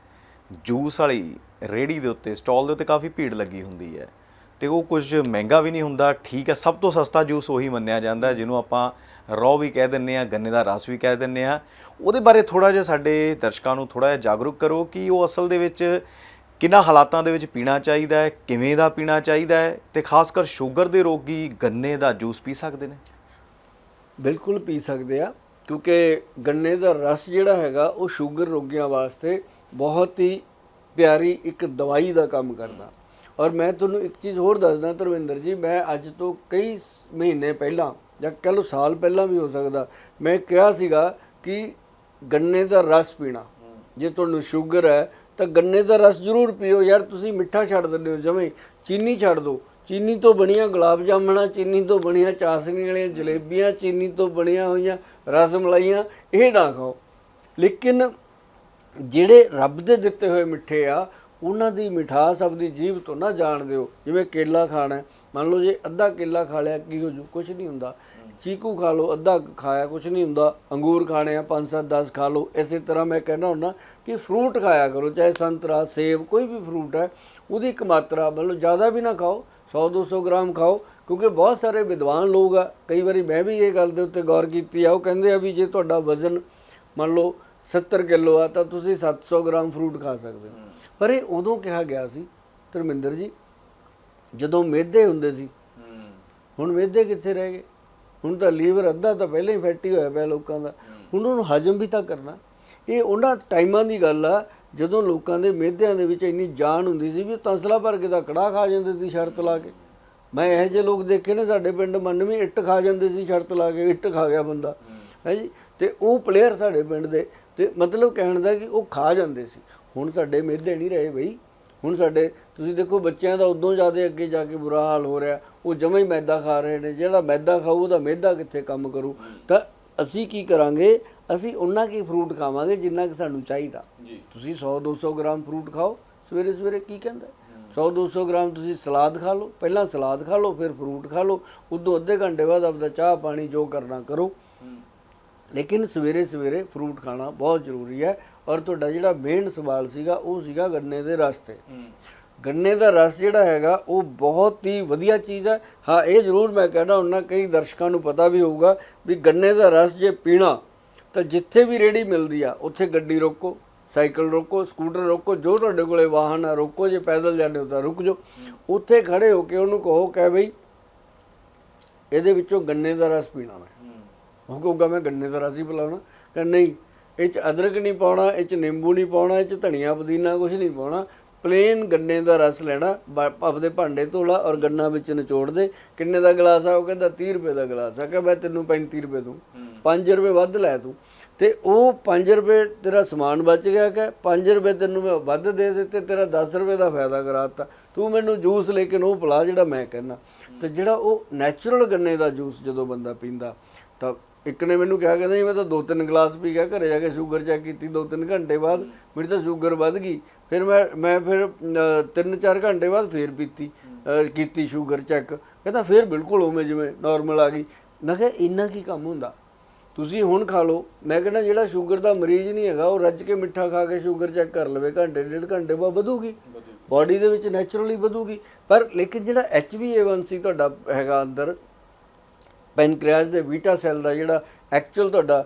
Speaker 1: ਜੂਸ ਵਾਲੀ ਰੇੜੀ ਦੇ ਉੱਤੇ ਸਟਾਲ ਦੇ ਉੱਤੇ ਕਾਫੀ ਭੀੜ ਲੱਗੀ ਹੁੰਦੀ ਹੈ। ਤੇ ਉਹ ਕੁਝ ਮਹਿੰਗਾ ਵੀ ਨਹੀਂ ਹੁੰਦਾ ਠੀਕ ਹੈ ਸਭ ਤੋਂ ਸਸਤਾ ਜੂਸ ਉਹੀ ਮੰਨਿਆ ਜਾਂਦਾ ਜਿਹਨੂੰ ਆਪਾਂ ਰॉ ਵੀ ਕਹਿ ਦਿੰਨੇ ਆ ਗੰਨੇ ਦਾ ਰਸ ਵੀ ਕਹਿ ਦਿੰਨੇ ਆ ਉਹਦੇ ਬਾਰੇ ਥੋੜਾ ਜਿਹਾ ਸਾਡੇ ਦਰਸ਼ਕਾਂ ਨੂੰ ਥੋੜਾ ਜਿਹਾ ਜਾਗਰੂਕ ਕਰੋ ਕਿ ਉਹ ਅਸਲ ਦੇ ਵਿੱਚ ਕਿਹਨਾਂ ਹਾਲਾਤਾਂ ਦੇ ਵਿੱਚ ਪੀਣਾ ਚਾਹੀਦਾ ਹੈ, ਕਿਵੇਂ ਦਾ ਪੀਣਾ ਚਾਹੀਦਾ ਹੈ ਤੇ ਖਾਸ ਕਰ ਸ਼ੂਗਰ ਦੇ ਰੋਗੀ ਗੰਨੇ ਦਾ ਜੂਸ ਪੀ ਸਕਦੇ ਨੇ।
Speaker 2: ਬਿਲਕੁਲ ਪੀ ਸਕਦੇ ਆ, ਕਿਉਂਕਿ ਗੰਨੇ ਦਾ ਰਸ ਜਿਹੜਾ ਹੈਗਾ ਉਹ ਸ਼ੂਗਰ ਰੋਗੀਆਂ ਵਾਸਤੇ ਬਹੁਤ ਹੀ ਪਿਆਰੀ ਇੱਕ ਦਵਾਈ ਦਾ ਕੰਮ ਕਰਦਾ। ਔਰ ਮੈਂ ਤੁਹਾਨੂੰ ਇੱਕ ਚੀਜ਼ ਹੋਰ ਦੱਸਦਾ ਧਰਮਿੰਦਰ ਜੀ, ਮੈਂ ਅੱਜ ਤੋਂ ਕਈ ਸ- ਮਹੀਨੇ ਪਹਿਲਾਂ ਜਾਂ ਕਹਿ ਲਓ ਸਾਲ ਪਹਿਲਾਂ ਵੀ ਹੋ ਸਕਦਾ। ਮੈਂ ਕਿਹਾ ਸੀਗਾ ਕਿ ਗੰਨੇ ਦਾ ਰਸ ਪੀਣਾ। ਜੇ ਤੁਹਾਨੂੰ ਸ਼ੂਗਰ ਹੈ, ਤਾਂ ਗੰਨੇ ਦਾ ਰਸ ਜ਼ਰੂਰ ਪੀਓ। ਯਾਰ ਤੁਸੀਂ ਮਿੱਠਾ ਛੱਡ ਦਿੰਦੇ ਹੋ ਜਿਵੇਂ ਚੀਨੀ ਛੱਡ ਦਿਓ ਚੀਨੀ ਤੋਂ ਬਣੀਆਂ ਗੁਲਾਬ ਜਾਮਣਾ, ਚੀਨੀ ਤੋਂ ਬਣੀਆਂ ਚਾਸਨੀ ਵਾਲੀਆਂ ਜਲੇਬੀਆਂ, ਚੀਨੀ ਤੋਂ ਬਣੀਆਂ ਹੋਈਆਂ ਰਸ ਮਲਾਈਆਂ, ਇਹ ਨਾ ਖਾਓ। ਲੇਕਿਨ ਜਿਹੜੇ ਰੱਬ ਦੇ ਦਿੱਤੇ ਹੋਏ ਮਿੱਠੇ ਆ ਉਹਨਾਂ ਦੀ ਮਿਠਾਸ ਆਪਦੀ ਜੀਭ ਤੋਂ ਨਾ ਜਾਣ ਦਿਓ। ਜਿਵੇਂ ਕੇਲਾ ਖਾਣਾ ਮੰਨ ਲਓ ਜੇ ਅੱਧਾ ਕੇਲਾ ਖਾ ਲਿਆ, ਕੀ ਹੋ ਜੂ? ਕੁਝ ਨਹੀਂ ਹੁੰਦਾ। ਚੀਕੂ ਖਾ ਲਓ, ਅੱਧਾ ਖਾਇਆ ਕੁਝ ਨਹੀਂ ਹੁੰਦਾ। ਅੰਗੂਰ ਖਾਣੇ ਆ 5 7 10 ਖਾ ਲਓ। ਇਸੇ ਤਰ੍ਹਾਂ ਮੈਂ ਕਹਿੰਦਾ ਹੁੰਦਾ ਕਿ ਫਰੂਟ ਖਾਇਆ ਕਰੋ, ਚਾਹੇ ਸੰਤਰਾ ਸੇਬ, ਕੋਈ ਵੀ ਫਰੂਟ ਹੈ, ਉਹਦੀ ਇੱਕ ਮਾਤਰਾ ਮਤਲਬ ਜ਼ਿਆਦਾ ਵੀ ਨਾ ਖਾਓ 100 200 ਗ੍ਰਾਮ ਖਾਓ, ਕਿਉਂਕਿ ਬਹੁਤ ਸਾਰੇ ਵਿਦਵਾਨ ਲੋਕ ਆ। ਕਈ ਵਾਰੀ ਮੈਂ ਵੀ ਇਹ ਗੱਲ ਦੇ ਉੱਤੇ ਗੌਰ ਕੀਤੀ ਆ। ਉਹ ਕਹਿੰਦੇ ਆ ਵੀ ਜੇ ਤੁਹਾਡਾ ਵਜ਼ਨ, ਮੰਨ ਲਓ 70 ਕਿਲੋ ਆ, ਤਾਂ ਤੁਸੀਂ 700 ਗ੍ਰਾਮ ਫਰੂਟ ਖਾ ਸਕਦੇ ਹੋ। ਪਰ ਇਹ ਉਦੋਂ ਕਿਹਾ ਗਿਆ ਸੀ ਧਰਮਿੰਦਰ ਜੀ ਜਦੋਂ ਮਿਹਦੇ ਹੁੰਦੇ ਸੀ। ਹੁਣ ਮਿਹਦੇ ਕਿੱਥੇ ਰਹਿ ਗਏ? ਹੁਣ ਤਾਂ ਲੀਵਰ ਅੱਧਾ ਤਾਂ ਪਹਿਲਾਂ ਹੀ ਫੈਟੀ ਹੋਇਆ ਪਿਆ ਲੋਕਾਂ ਦਾ। ਹੁਣ ਉਹਨੂੰ ਹਜਮ ਵੀ ਤਾਂ ਕਰਨਾ। ਇਹ ਉਹਨਾਂ ਟਾਈਮਾਂ ਦੀ ਗੱਲ ਆ ਜਦੋਂ ਲੋਕਾਂ ਦੇ ਮਿਹਦਿਆਂ ਦੇ ਵਿੱਚ ਇੰਨੀ ਜਾਨ ਹੁੰਦੀ ਸੀ ਵੀ ਤਸਲਾ ਭਰ ਕੇ ਤਾਂ ਕੜਾ ਖਾ ਜਾਂਦੇ ਸੀ ਸ਼ਰਤ ਲਾ ਕੇ। ਮੈਂ ਇਹੋ ਜਿਹੇ ਲੋਕ ਦੇਖੇ ਨੇ ਸਾਡੇ ਪਿੰਡ ਮੰਨ ਵੀ ਇੱਟ ਖਾ ਜਾਂਦੇ ਸੀ ਸ਼ਰਤ ਲਾ ਕੇ ਇੱਟ ਖਾ ਗਿਆ ਬੰਦਾ। ਹੈ। ਜੀ? ਤੇ ਉਹ ਪਲੇਅਰ ਸਾਡੇ ਪਿੰਡ ਦੇ ਤੇ ਮਤਲਬ ਕਹਿਣ ਦਾ ਕਿ ਉਹ ਖਾ ਜਾਂਦੇ ਸੀ। ਹੁਣ ਸਾਡੇ ਮਿਹਦੇ ਨਹੀਂ ਰਹੇ ਬਈ। ਹੁਣ ਸਾਡੇ ਤੁਸੀਂ ਦੇਖੋ ਬੱਚਿਆਂ ਦਾ ਉਦੋਂ ਜ਼ਿਆਦਾ ਅੱਗੇ ਜਾ ਕੇ ਬੁਰਾ ਹਾਲ ਹੋ ਰਿਹਾ। ਉਹ ਜਮਾਂ ਹੀ ਮੈਦਾ ਖਾ ਰਹੇ ਨੇ ਜਿਹੜਾ ਮੈਦਾ ਖਾਊ ਉਹਦਾ ਮੈਦਾ ਕਿੱਥੇ ਕੰਮ ਕਰੂ? ਤਾਂ ਅਸੀਂ ਕੀ ਕਰਾਂਗੇ? ਅਸੀਂ ਉਹਨਾਂ ਕੀ ਫਰੂਟ ਖਾਵਾਂਗੇ ਜਿੰਨਾ ਕਿ ਸਾਨੂੰ ਚਾਹੀਦਾ।
Speaker 1: ਜੀ।
Speaker 2: ਤੁਸੀਂ 100 200 ਗ੍ਰਾਮ ਫਰੂਟ ਖਾਓ ਸਵੇਰੇ ਸਵੇਰੇ ਕੀ ਕਹਿੰਦਾ? 100 200 ਗ੍ਰਾਮ ਤੁਸੀਂ ਸਲਾਦ ਖਾ ਲਓ ਪਹਿਲਾਂ ਸਲਾਦ ਖਾ ਲਓ ਫਿਰ ਫਰੂਟ ਖਾ ਲਓ ਉਦੋਂ ਅੱਧੇ ਘੰਟੇ ਬਾਅਦ ਆਪਦਾ ਚਾਹ ਪਾਣੀ ਜੋ ਕਰਨਾ ਕਰੋ। ਲੇਕਿਨ ਸਵੇਰੇ ਸਵੇਰੇ ਫਰੂਟ ਖਾਣਾ ਬਹੁਤ ਜ਼ਰੂਰੀ ਹੈ ਔਰ ਤੁਹਾਡਾ ਜਿਹੜਾ ਮੇਨ ਸਵਾਲ ਸੀਗਾ ਉਹ ਸੀਗਾ ਗੰਨੇ ਦੇ ਰਸ ਤੇ। ਗੰਨੇ ਦਾ ਰਸ ਜਿਹੜਾ ਹੈਗਾ ਉਹ ਬਹੁਤ ਹੀ ਵਧੀਆ ਚੀਜ਼ ਹੈ। ਹਾਂ ਇਹ ਜ਼ਰੂਰ ਮੈਂ ਕਹਿਣਾ ਹੁੰਦਾ ਕਈ ਦਰਸ਼ਕਾਂ ਨੂੰ ਪਤਾ ਵੀ ਹੋਊਗਾ ਵੀ ਗੰਨੇ ਦਾ ਰਸ ਜੇ ਪੀਣਾ ਤਾਂ ਜਿੱਥੇ ਵੀ ਰੇੜੀ ਮਿਲਦੀ ਆ ਉੱਥੇ ਗੱਡੀ ਰੋਕੋ ਸਾਈਕਲ ਰੋਕੋ ਸਕੂਟਰ ਰੋਕੋ ਜੋ ਤੁਹਾਡੇ ਕੋਲੇ ਵਾਹਨ ਆ ਰੋਕੋ ਜੇ ਪੈਦਲ ਜਾਂਦੇ ਹੋ ਤਾਂ ਰੁਕ ਜਾਓ। ਉੱਥੇ ਖੜੇ ਹੋ ਕੇ ਉਹਨੂੰ ਕਹੋ ਕਿ ਬਈ ਇਹਦੇ ਵਿੱਚੋਂ ਗੰਨੇ ਦਾ ਰਸ ਪੀਣਾ ਮੈਂ। ਉਹ ਕਹੂਗਾ ਮੈਂ ਗੰਨੇ ਦਾ ਰਸ ਹੀ ਪਿਲਾਉਣਾ ਕਿ ਨਹੀਂ ਇਹ ਚ ਅਦਰਕ ਨਹੀਂ ਪਾਉਣਾ ਇਹ ਚ ਨਿੰਬੂ ਨਹੀਂ ਪਾਉਣਾ ਇਹ ਚ ਧਨੀਆ ਪੁਦੀਨਾ ਕੁਝ ਨਹੀਂ ਪਾਉਣਾ। ਪਲੇਨ ਗੰਨੇ ਦਾ ਰਸ ਲੈਣਾ ਆਪਦੇ ਭਾਂਡੇ ਧੋਲਾ ਔਰ ਗੰਨਾ ਵਿੱਚ ਨਿਚੋੜ ਦੇ। ਕਿੰਨੇ ਦਾ ਗਲਾਸ ਆ? ਉਹ ਕਹਿੰਦਾ 30 ਰੁਪਏ ਦਾ ਗਲਾਸ ਆ। ਕਿ ਮੈਂ ਤੈਨੂੰ 35 ਰੁਪਏ ਦੂੰ 5 ਰੁਪਏ ਵੱਧ ਲੈ ਤੂੰ। ਤੇ ਉਹ 5 ਰੁਪਏ ਤੇਰਾ ਸਮਾਨ ਬਚ ਗਿਆ ਕਿ 5 ਰੁਪਏ ਤੈਨੂੰ ਮੈਂ ਵੱਧ ਦੇ ਦਿੱਤੇ ਤੇਰਾ 10 ਰੁਪਏ ਦਾ ਫਾਇਦਾ ਕਰਾਤਾ। ਤੂੰ ਮੈਨੂੰ ਜੂਸ ਲੈ ਕੇ ਉਹ ਪਿਲਾ ਜਿਹੜਾ ਮੈਂ ਕਹਿੰਦਾ ਤੇ ਜਿਹੜਾ ਉਹ ਨੈਚੁਰਲ ਗੰਨੇ ਦਾ ਜੂਸ ਜਦੋਂ ਬੰਦਾ ਪੀਂਦਾ ਤਾਂ ਇੱਕ ਨੇ ਮੈਨੂੰ ਕਿਹਾ ਕਹਿੰਦਾ ਜੀ ਮੈਂ ਤਾਂ ਦੋ ਤਿੰਨ ਗਲਾਸ ਪੀ ਗਿਆ ਘਰੇ ਜਾ ਕੇ ਸ਼ੂਗਰ ਚੈੱਕ ਕੀਤੀ ਦੋ ਤਿੰਨ ਘੰਟੇ ਬਾਅਦ ਮੇਰੀ ਤਾਂ ਸ਼ੂਗਰ ਵੱਧ ਗਈ। ਫਿਰ ਮੈਂ ਮੈਂ ਫਿਰ ਤਿੰਨ ਚਾਰ ਘੰਟੇ ਬਾਅਦ ਫੇਰ ਪੀਤੀ ਕੀਤੀ ਸ਼ੂਗਰ ਚੈੱਕ ਕਹਿੰਦਾ ਫਿਰ ਬਿਲਕੁਲ ਉਵੇਂ ਜਿਵੇਂ ਨਾਰਮਲ ਆ ਗਈ। ਮੈਂ ਕਿਹਾ ਇੰਨਾ ਕੀ ਕੰਮ ਹੁੰਦਾ? ਤੁਸੀਂ ਹੁਣ ਖਾ ਲਓ। ਮੈਂ ਕਹਿੰਦਾ ਜਿਹੜਾ ਸ਼ੂਗਰ ਦਾ ਮਰੀਜ਼ ਨਹੀਂ ਹੈਗਾ ਉਹ ਰੱਜ ਕੇ ਮਿੱਠਾ ਖਾ ਕੇ ਸ਼ੂਗਰ ਚੈੱਕ ਕਰ ਲਵੇ। ਘੰਟੇ ਡੇਢ ਘੰਟੇ ਬਾਅਦ ਵਧੂਗੀ। ਬਾਡੀ ਦੇ ਵਿੱਚ ਨੈਚੁਰਲੀ ਵਧੂਗੀ। ਪਰ ਲੇਕਿਨ ਜਿਹੜਾ HbA1c ਤੁਹਾਡਾ ਹੈਗਾ ਅੰਦਰ ਪੈਨਕ੍ਰੀਆਸ ਦੇ ਬੀਟਾ ਸੈੱਲ ਦਾ ਜਿਹੜਾ ਐਕਚੁਅਲ ਤੁਹਾਡਾ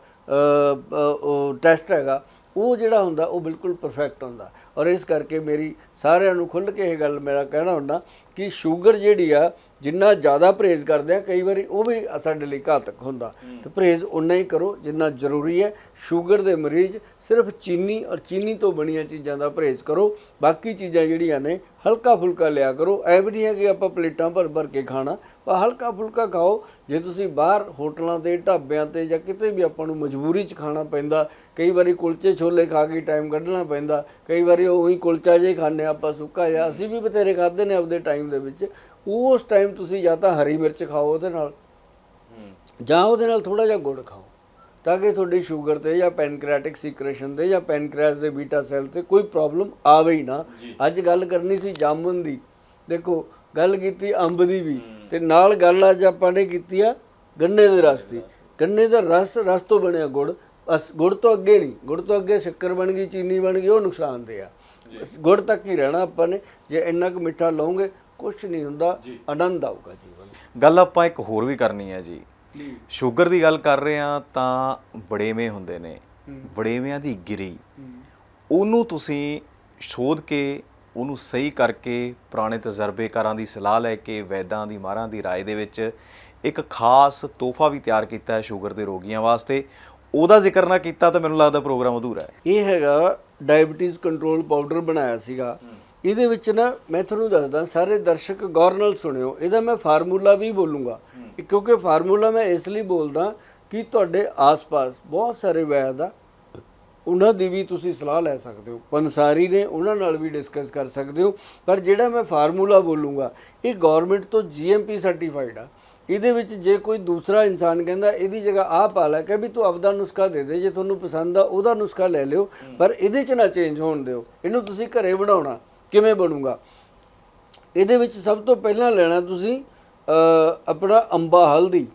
Speaker 2: ਟੈਸਟ ਹੈਗਾ, ਉਹ ਜਿਹੜਾ ਹੁੰਦਾ, ਉਹ ਬਿਲਕੁਲ ਪਰਫੈਕਟ ਹੁੰਦਾ। ਔਰ ਇਸ ਕਰਕੇ ਮੇਰੀ ਸਾਰਿਆਂ ਨੂੰ ਖੁੱਲ੍ਹ ਕੇ ਇਹ ਗੱਲ ਮੇਰਾ ਕਹਿਣਾ ਹੁੰਦਾ ਕਿ ਸ਼ੂਗਰ ਜਿਹੜੀ ਆ ਜਿੰਨਾ ਜ਼ਿਆਦਾ ਪਰਹੇਜ਼ ਕਰਦੇ ਆ ਕਈ ਵਾਰੀ ਉਹ ਵੀ ਸਾਡੇ ਲਈ ਘਾਤਕ ਹੁੰਦਾ। ਤੇ ਪਰਹੇਜ਼ ਉਨਾ ਹੀ ਕਰੋ ਜਿੰਨਾ ਜ਼ਰੂਰੀ ਹੈ। ਸ਼ੂਗਰ ਦੇ ਮਰੀਜ਼ ਸਿਰਫ ਚੀਨੀ ਔਰ ਚੀਨੀ ਤੋਂ ਬਣੀਆਂ ਚੀਜ਼ਾਂ ਦਾ ਪਰਹੇਜ਼ ਕਰੋ। ਬਾਕੀ ਚੀਜ਼ਾਂ ਜਿਹੜੀਆਂ ਨੇ ਹਲਕਾ ਫੁਲਕਾ ਲਿਆ ਕਰੋ। ਐ ਵੀ ਨਹੀਂ ਹੈ ਕਿ ਆਪਾਂ ਪਲੇਟਾਂ ਭਰ ਭਰ ਕੇ ਖਾਣਾ। ਪਰ ਹਲਕਾ ਫੁਲਕਾ ਖਾਓ। ਜੇ ਤੁਸੀਂ ਬਾਹਰ ਹੋਟਲਾਂ ਤੇ ਢਾਬਿਆਂ ਤੇ ਜਾਂ ਕਿਤੇ ਵੀ ਆਪਾਂ ਨੂੰ ਮਜਬੂਰੀ 'ਚ ਖਾਣਾ ਪੈਂਦਾ ਕਈ ਵਾਰੀ ਕੁਲਚੇ ਛੋਲੇ ਖਾ ਕੇ ਟਾਈਮ ਕੱਢਣਾ ਪੈਂਦਾ ਕਈ ਵਾਰੀ ਉਹੀ ਕੁਲਚਾ ਜੇ ਖਾਂਦੇ ਹਾਂ ਆਪਾਂ ਸੁੱਕਾ ਜਿਹਾ ਅਸੀਂ ਵੀ ਬਥੇਰੇ ਖਾਦੇ ਨੇ ਆਪਦੇ ਟਾਈਮ ਦੇ ਵਿੱਚ। ਉਸ ਟਾਈਮ ਤੁਸੀਂ ਜਾਂ ਤਾਂ ਹਰੀ ਮਿਰਚ ਖਾਓ ਉਹਦੇ ਨਾਲ ਜਾਂ ਉਹਦੇ ਨਾਲ ਥੋੜਾ ਜਿਹਾ ਗੁੜ ਖਾਓ ਤਾਂ ਕਿ ਤੁਹਾਡੀ ਸ਼ੂਗਰ ਤੇ ਜਾਂ ਪੈਨਕ੍ਰੀਆਟਿਕ ਸੀਕ੍ਰੇਸ਼ਨ ਤੇ ਜਾਂ ਪੈਨਕ੍ਰੀਆਸ ਦੇ ਬੀਟਾ ਸੈੱਲ ਤੇ ਕੋਈ ਪ੍ਰੋਬਲਮ ਆਵੇ ਹੀ ਨਾ। ਅੱਜ ਗੱਲ ਕਰਨੀ ਸੀ ਜਾਮਨ ਦੀ। ਦੇਖੋ ਗੱਲ ਕੀਤੀ ਅੰਬ ਦੀ ਵੀ ਤੇ ਨਾਲ ਗੱਲ ਅੱਜ ਆਪਾਂ ਨੇ ਕੀਤੀ ਆ ਗੰਨੇ ਦੇ ਰਸ ਦੀ। ਗੰਨੇ ਦਾ ਰਸ। ਰਸ ਤੋਂ ਬਣਿਆ ਗੁੜ। ਬਸ ਗੁੜ ਤੋਂ ਅੱਗੇ ਨਹੀਂ ਗੁੜ ਤੋਂ ਅੱਗੇ ਸ਼ੱਕਰ ਬਣ ਗਈ ਚੀਨੀ ਬਣ ਗਈ ਉਹ ਨੁਕਸਾਨਦੇ ਆ। ਗੁੜ ਤੱਕ ਹੀ ਰਹਿਣਾ ਆਪਾਂ ਨੇ। ਜੇ ਇੰਨਾ ਕੁ ਮਿੱਠਾ ਲਓਗੇ ਕੁਝ ਨਹੀਂ ਹੁੰਦਾ ਆਨੰਦ ਆਊਗਾ ਜੀਵਨ।
Speaker 1: ਗੱਲ ਆਪਾਂ ਇੱਕ ਹੋਰ ਵੀ ਕਰਨੀ ਹੈ ਜੀ। ਸ਼ੂਗਰ ਦੀ ਗੱਲ ਕਰ ਰਹੇ ਆ ਤਾਂ ਬੜੇਵੇਂ ਹੁੰਦੇ ਨੇ। ਬੜੇਵਿਆਂ ਦੀ ਗਿਰੀ। ਉਹਨੂੰ ਤੁਸੀਂ ਸ਼ੋਧ ਕੇ ਉਹਨੂੰ ਸਹੀ ਕਰਕੇ ਪੁਰਾਣੇ ਤਜਰਬੇਕਾਰਾਂ ਦੀ ਸਲਾਹ ਲੈ ਕੇ ਵੈਦਾਂ ਦੀ ਮਾਰਾਂ ਦੀ ਰਾਏ ਦੇ ਵਿੱਚ ਇੱਕ ਖਾਸ ਤੋਹਫਾ ਵੀ ਤਿਆਰ ਕੀਤਾ ਹੈ ਸ਼ੂਗਰ ਦੇ ਰੋਗੀਆਂ ਵਾਸਤੇ। ਉਹਦਾ ਜ਼ਿਕਰ ਨਾ ਕੀਤਾ ਤਾਂ ਮੈਨੂੰ ਲੱਗਦਾ ਪ੍ਰੋਗਰਾਮ ਅਧੂਰਾ ਹੈ।
Speaker 2: ਇਹ ਹੈਗਾ ਡਾਇਬੀਟੀਜ਼ ਕੰਟਰੋਲ ਪਾਊਡਰ ਬਣਾਇਆ ਸੀਗਾ। ਇਹਦੇ ਵਿੱਚ ਨਾ ਮੈਂ ਤੁਹਾਨੂੰ ਦੱਸਦਾ, ਸਾਰੇ ਦਰਸ਼ਕ ਗੌਰ ਨਾਲ ਸੁਣਿਓ, ਇਹਦਾ ਮੈਂ ਫਾਰਮੂਲਾ ਵੀ ਬੋਲੂੰਗਾ। ਕਿਉਂਕਿ ਫਾਰਮੂਲਾ ਮੈਂ ਇਸ ਲਈ ਬੋਲਦਾ ਕਿ ਤੁਹਾਡੇ ਆਸ-ਪਾਸ ਬਹੁਤ ਸਾਰੇ ਵੈਦ ਆ, ਉਹਨਾਂ ਦੀ ਵੀ ਤੁਸੀਂ ਸਲਾਹ ਲੈ ਸਕਦੇ ਹੋ। ਪੰਸਾਰੀ ਨੇ ਉਹਨਾਂ ਨਾਲ ਵੀ ਡਿਸਕਸ ਕਰ ਸਕਦੇ ਹੋ। ਪਰ ਜਿਹੜਾ ਮੈਂ ਫਾਰਮੂਲਾ ਬੋਲੂੰਗਾ, ਇਹ ਗਵਰਨਮੈਂਟ ਤੋਂ ਜੀਐਮਪੀ ਸਰਟੀਫਾਈਡ ਆ। ਇਹਦੇ ਵਿੱਚ ਜੇ ਕੋਈ ਦੂਸਰਾ ਇਨਸਾਨ ਕਹਿੰਦਾ, ਇਹਦੀ ਜਗ੍ਹਾ ਆਹ ਪਾ ਲੈ ਕਿ ਵੀ ਤੂੰ ਆਪਦਾ ਨੁਸਖਾ ਦੇ ਦੇ, ਜੇ ਤੁਹਾਨੂੰ ਪਸੰਦ ਆ ਉਹਦਾ ਨੁਸਖਾ ਲੈ ਲਿਓ, ਪਰ ਇਹਦੇ 'ਚ ਨਾ ਚੇਂਜ ਹੋਣ ਦਿਓ। ਇਹਨੂੰ ਤੁਸੀਂ ਘਰੇ ਬਣਾਉਣਾ, ਕਿਵੇਂ ਬਣੂਗਾ? ਇਹਦੇ ਵਿੱਚ ਸਭ ਤੋਂ ਪਹਿਲਾਂ ਲੈਣਾ ਤੁਸੀਂ ਆਪਣਾ ਅੰਬਾ ਹਲਦੀ।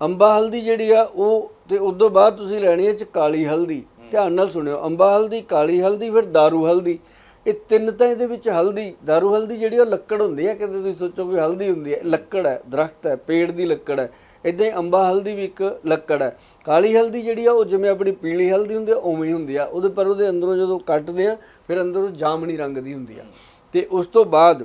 Speaker 2: ਅੰਬਾ ਹਲਦੀ ਜਿਹੜੀ ਆ, ਉਹ ਤੇ ਤੋਂ ਬਾਅਦ ਤੁਸੀਂ ਲੈਣੀ ਹੈ ਚ ਕਾਲੀ ਹਲਦੀ। ਧਿਆਨ ਨਾਲ ਸੁਣਿਓ, ਅੰਬਾ ਹਲਦੀ, ਕਾਲੀ ਹਲਦੀ, ਫਿਰ दारू ਹਲਦੀ। ਇਹ ਤਿੰਨ ਤਾਂ ਇਹਦੇ ਵਿੱਚ ਹਲਦੀ, ਦਾਰੂ ਹਲਦੀ ਜਿਹੜੀ ਉਹ ਲੱਕੜ ਹੁੰਦੀ ਹੈ ਕਿਤੇ ਤੁਸੀਂ ਸੋਚੋ ਵੀ ਹਲਦੀ ਹੁੰਦੀ ਹੈ ਲੱਕੜ ਹੈ ਦਰਖਤ ਹੈ ਪੇੜ ਦੀ ਲੱਕੜ ਹੈ ਇਦਾਂ ਹੀ ਅੰਬਾ ਹਲਦੀ ਵੀ ਇੱਕ ਲੱਕੜ ਹੈ ਕਾਲੀ ਹਲਦੀ ਜਿਹੜੀ ਆ, ਉਹ ਜਿਵੇਂ ਆਪਣੀ ਪੀਲੀ ਹਲਦੀ ਹੁੰਦੀ ਆ, ਉਵੇਂ ਹੀ ਹੁੰਦੀ ਆ। ਉਹਦੇ ਪਰ ਉਹਦੇ ਅੰਦਰੋਂ ਜਦੋਂ ਕੱਟਦੇ ਆ, ਫਿਰ ਅੰਦਰੋਂ ਜਾਮਣੀ ਰੰਗ ਦੀ ਹੁੰਦੀ ਆ। ਤੇ ਉਸ ਤੋਂ ਬਾਅਦ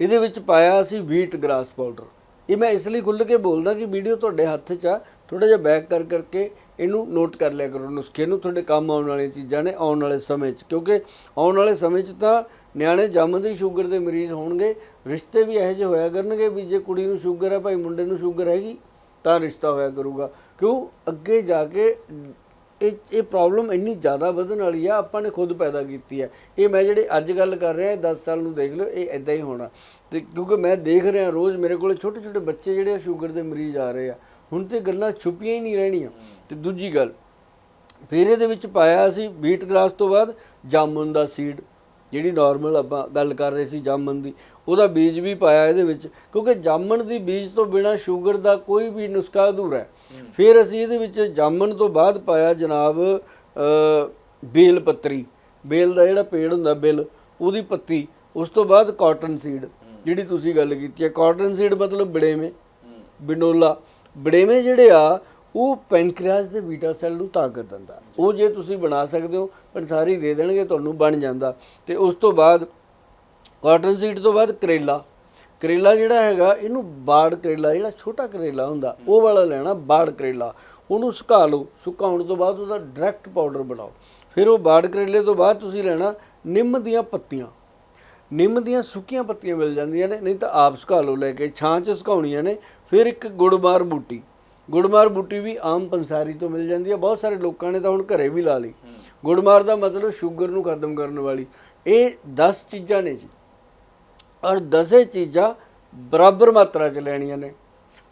Speaker 2: ਇਹਦੇ ਵਿੱਚ ਪਾਇਆ ਅਸੀਂ ਵੀਟ ਗ੍ਰਾਸ ਪਾਊਡਰ ਇਹ ਮੈਂ ਇਸ ਲਈ ਖੁੱਲ੍ਹ ਕੇ ਬੋਲਦਾ ਕਿ ਵੀਡੀਓ ਤੁਹਾਡੇ ਹੱਥ 'ਚ ਆ ਥੋੜਾ ਜਿਹਾ ਬੈਕ ਕਰ ਕਰਕੇ ਇਹਨੂੰ ਨੋਟ ਕਰ ਲਿਆ ਕਰੋ ਨੁਸਖੇ ਨੂੰ, ਤੁਹਾਡੇ ਕੰਮ ਆਉਣ ਵਾਲੀਆਂ ਚੀਜ਼ਾਂ ਨੇ ਆਉਣ ਵਾਲੇ ਸਮੇਂ 'ਚ। ਕਿਉਂਕਿ ਆਉਣ ਵਾਲੇ ਸਮੇਂ 'ਚ ਤਾਂ ਨਿਆਣੇ ਜੰਮਦੇ ਹੀ ਸ਼ੂਗਰ ਦੇ ਮਰੀਜ਼ ਹੋਣਗੇ, ਰਿਸ਼ਤੇ ਵੀ ਇਹੋ ਜਿਹੇ ਹੋਇਆ ਕਰਨਗੇ ਵੀ ਜੇ ਕੁੜੀ ਨੂੰ ਸ਼ੂਗਰ ਹੈ ਭਾਈ ਮੁੰਡੇ ਨੂੰ ਸ਼ੂਗਰ ਹੈਗੀ, ਤਾਂ ਰਿਸ਼ਤਾ ਹੋਇਆ ਕਰੂਗਾ। ਕਿਉਂ? ਅੱਗੇ ਜਾ ਕੇ ਇਹ ਇਹ ਪ੍ਰੋਬਲਮ ਇੰਨੀ ਜ਼ਿਆਦਾ ਵਧਣ ਵਾਲੀ ਆ, ਆਪਾਂ ਨੇ ਖੁਦ ਪੈਦਾ ਕੀਤੀ ਹੈ ਇਹ ਮੈਂ ਜਿਹੜੇ ਅੱਜ ਗੱਲ ਕਰ ਰਿਹਾ 10 ਸਾਲ ਨੂੰ ਦੇਖ ਲਿਓ, ਇਹ ਇਦਾਂ ਹੀ ਹੋਣਾ। ਤੇ ਕਿਉਂਕਿ ਮੈਂ ਦੇਖ ਰਿਹਾ ਰੋਜ਼ ਮੇਰੇ ਕੋਲੇ ਛੋਟੇ ਛੋਟੇ ਬੱਚੇ ਜਿਹੜੇ ਆ, ਸ਼ੂਗਰ ਦੇ ਮਰੀਜ਼ ਆ ਰਹੇ ਆ। ਹੁਣ ਤੇ ਗੱਲਾਂ ਛੁਪੀਆਂ ਹੀ ਨਹੀਂ ਰਹਿਣੀਆਂ। ਤੇ ਦੂਜੀ ਗੱਲ, ਫਿਰ ਇਹਦੇ ਵਿੱਚ ਪਾਇਆ ਅਸੀਂ ਬੀਟ ਗਲਾਸ ਤੋਂ ਬਾਅਦ ਜਾਮੁਨ ਦਾ ਸੀਡ ਜਿਹੜੀ ਨਾਰਮਲ ਆਪਾਂ ਗੱਲ ਕਰ ਰਹੇ ਸੀ ਜਾਮਨ ਦੀ ਉਹਦਾ ਬੀਜ ਵੀ ਪਾਇਆ ਇਹਦੇ ਵਿੱਚ ਕਿਉਂਕਿ ਜਾਮਨ ਦੀ ਬੀਜ ਤੋਂ ਬਿਨਾ ਸ਼ੂਗਰ ਦਾ ਕੋਈ ਵੀ ਨੁਸਖਾ ਅਧੂਰਾ ਹੈ। ਫਿਰ ਅਸੀਂ ਇਹਦੇ ਵਿੱਚ ਜਾਮਨ ਤੋਂ ਬਾਅਦ ਪਾਇਆ ਜਨਾਬ ਅ, ਬੇਲ ਪੱਤਰੀ। ਬੇਲ ਦਾ ਜਿਹੜਾ ਪੇੜ ਹੁੰਦਾ ਬੇਲ ਉਹਦੀ ਪੱਤੀ ਉਸ ਤੋਂ ਬਾਅਦ ਕਾਟਨ ਸੀਡ ਜਿਹੜੀ ਤੁਸੀਂ ਗੱਲ ਕੀਤੀ ਹੈ ਕਾਟਨ ਸੀਡ ਮਤਲਬ ਬੜੇਵੇਂ ਬਿਨੋਲਾ। ਬੜੇਵੇਂ ਜਿਹੜੇ ਆ ਉਹ ਪੈਨਕ੍ਰੀਆਸ ਦੇ ਬੀਟਾ ਸੈੱਲ ਨੂੰ ਤਾਕਤ ਦਿੰਦਾ। ਉਹ ਜੇ ਤੁਸੀਂ ਬਣਾ ਸਕਦੇ ਹੋ, ਪੰਸਾਰੀ ਦੇ ਦੇਣਗੇ, ਤੁਹਾਨੂੰ ਬਣ ਜਾਂਦਾ। ਤੇ ਉਸ ਤੋਂ ਬਾਅਦ ਕਾਟਨ ਸੀਡ ਤੋਂ ਬਾਅਦ ਕਰੇਲਾ। ਕਰੇਲਾ ਜਿਹੜਾ ਹੈਗਾ, ਇਹਨੂੰ ਬਾੜ ਕਰੇਲਾ, ਜਿਹੜਾ ਛੋਟਾ ਕਰੇਲਾ ਹੁੰਦਾ, ਉਹ ਵਾਲਾ ਲੈਣਾ ਬਾੜ ਕਰੇਲਾ। ਉਹਨੂੰ ਸੁਕਾ ਲਓ। ਸੁਕਾਉਣ ਤੋਂ ਬਾਅਦ ਉਹਦਾ ਡਾਇਰੈਕਟ ਪਾਊਡਰ ਬਣਾਓ। ਫਿਰ ਉਹ ਬਾੜ ਕਰੇਲੇ ਤੋਂ ਬਾਅਦ ਤੁਸੀਂ ਲੈਣਾ ਨਿੰਮ ਦੀਆਂ ਪੱਤੀਆਂ। ਨਿੰਮ ਦੀਆਂ ਸੁੱਕੀਆਂ ਪੱਤੀਆਂ ਮਿਲ ਜਾਂਦੀਆਂ ਨੇ, ਨਹੀਂ ਤਾਂ ਆਪ ਸੁਕਾ ਲਓ ਲੈ ਕੇ। ਛਾਂ 'ਚ ਸੁਕਾਉਣੀਆਂ ਨੇ, ਫਿਰ ਇੱਕ ਗੁੜਬਾਰ ਬੂਟੀ। ਗੁੜਮਾਰ ਬੂਟੀ ਵੀ ਆਮ ਪੰਸਾਰੀ ਤੋਂ ਮਿਲ ਜਾਂਦੀ ਹੈ। ਬਹੁਤ ਸਾਰੇ ਲੋਕਾਂ ਨੇ ਤਾਂ ਹੁਣ ਘਰੇ ਵੀ ਲਾ ਲਈ। ਗੁੜਮਾਰ ਦਾ ਮਤਲਬ ਸ਼ੂਗਰ ਨੂੰ ਖਤਮ ਕਰਨ ਵਾਲੀ। ਇਹ 10 ਚੀਜ਼ਾਂ ਨੇ ਜੀ। ਔਰ ਦਸੇ ਚੀਜ਼ਾਂ ਬਰਾਬਰ ਮਾਤਰਾ 'ਚ ਲੈਣੀਆਂ ਨੇ।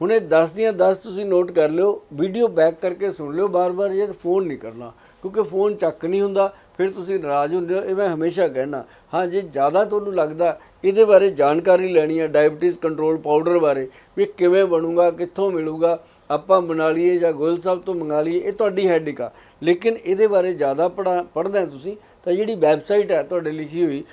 Speaker 2: ਹੁਣ ਇਹ 10 ਦੀਆਂ 10 ਤੁਸੀਂ ਨੋਟ ਕਰ ਲਿਓ, ਵੀਡੀਓ ਬੈਕ ਕਰਕੇ ਸੁਣ ਲਿਓ। ਬਾਰ-ਬਾਰ ਜੇ ਫੋਨ ਨਹੀਂ ਕਰਨਾ, ਕਿਉਂਕਿ ਫੋਨ ਚੱਕ ਨਹੀਂ ਹੁੰਦਾ। ਫਿਰ ਤੁਸੀਂ ਨਾਰਾਜ਼ ਹੁੰਦੇ ਹੋ, ਇਹ ਮੈਂ ਹਮੇਸ਼ਾ ਕਹਿਣਾ ਹਾਂ ਜੇ ਜ਼ਿਆਦਾ ਤੁਹਾਨੂੰ ਲੱਗਦਾ, ਇਹਦੇ ਬਾਰੇ ਜਾਣਕਾਰੀ ਲੈਣੀ ਹੈ, ਡਾਇਬੀਟੀਜ਼ ਕੰਟਰੋਲ ਪਾਊਡਰ ਬਾਰੇ, ਵੀ ਕਿਵੇਂ ਬਣੂਗਾ, ਕਿੱਥੋਂ ਮਿਲੂਗਾ। ਆਪਾਂ ਬਣਾ ਲਈਏ ਜਾਂ ਗੋਇਲ ਸਾਹਿਬ ਤੋਂ ਮੰਗਾ ਲਈਏ ਇਹ ਤੁਹਾਡੀ ਹੈਡਿਕ ਆ। ਲੇਕਿਨ ਇਹਦੇ ਬਾਰੇ ਜ਼ਿਆਦਾ ਪੜ੍ਹਾ ਪੜ੍ਹਦੇ ਤੁਸੀਂ ਤਾਂ ਜਿਹੜੀ ਵੈਬਸਾਈਟ ਹੈ ਤੁਹਾਡੇ ਲਿਖੀ ਹੋਈ ਅ,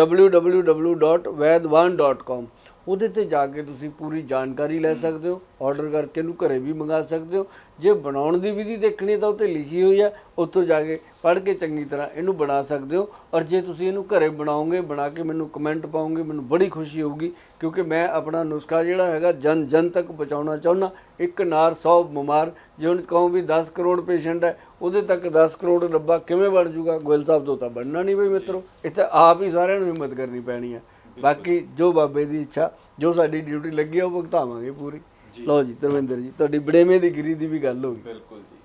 Speaker 2: www.vaidwan.com ਉਹਦੇ ਤੇ ਜਾ ਕੇ ਤੁਸੀਂ ਪੂਰੀ ਜਾਣਕਾਰੀ ਲੈ ਸਕਦੇ ਹੋ ਆਰਡਰ ਕਰਕੇ ਇਹਨੂੰ ਘਰੇ ਵੀ ਮੰਗਾ ਸਕਦੇ ਹੋ। ਜੇ ਬਣਾਉਣ ਦੀ ਵਿਧੀ ਦੇਖਣੀ ਤਾਂ ਉੱਤੇ ਲਿਖੀ ਹੋਈ ਹੈ, ਉੱਥੋਂ ਜਾ ਕੇ ਪੜ੍ਹ ਕੇ ਚੰਗੀ ਤਰ੍ਹਾਂ ਇਹਨੂੰ ਬਣਾ ਸਕਦੇ ਹੋ। ਔਰ ਜੇ ਤੁਸੀਂ ਇਹਨੂੰ ਘਰੇ ਬਣਾਓਗੇ, ਬਣਾ ਕੇ ਮੈਨੂੰ ਕਮੈਂਟ ਪਾਓਗੇ, ਮੈਨੂੰ ਬੜੀ ਖੁਸ਼ੀ ਹੋਊਗੀ, ਕਿਉਂਕਿ ਮੈਂ ਆਪਣਾ ਨੁਸਖਾ ਜਿਹੜਾ ਹੈਗਾ ਜਨ ਜਨ ਤੱਕ ਪਹੁੰਚਾਉਣਾ ਚਾਹੁੰਦਾ। ਇੱਕ ਨਾਰ 100 ਬਿਮਾਰ, ਜੇ ਹੁਣ ਕਹੋ ਵੀ 10 ਕਰੋੜ ਪੇਸ਼ੈਂਟ ਹੈ, ਉਹਦੇ ਤੱਕ 10 ਕਰੋੜ ਡੱਬਾ ਕਿਵੇਂ ਬਣ ਜੂਗਾ? ਗੋਇਲ ਸਾਹਿਬ ਤੋਂ ਤਾਂ ਬਣਨਾ ਨਹੀਂ ਬਈ ਮਿੱਤਰੋ ਇੱਥੇ ਆਪ ਹੀ ਸਾਰਿਆਂ ਨੂੰ ਹਿੰਮਤ ਕਰਨੀ ਪੈਣੀ ਹੈ। ਬਾਕੀ ਜੋ ਬਾਬੇ ਦੀ ਇੱਛਾ ਜੋ ਸਾਡੀ ਡਿਊਟੀ ਲੱਗੀ ਆ ਉਹ ਭੁਗਤਾਵਾਂਗੇ ਪੂਰੀ। ਲਓ ਜੀ ਧਰਮਿੰਦਰ ਜੀ ਤੁਹਾਡੀ ਬੜੇਵੇਂ ਦੀ ਗਿਰੀ ਦੀ ਵੀ ਗੱਲ ਹੋ ਗਈ।
Speaker 1: ਬਿਲਕੁਲ ਜੀ।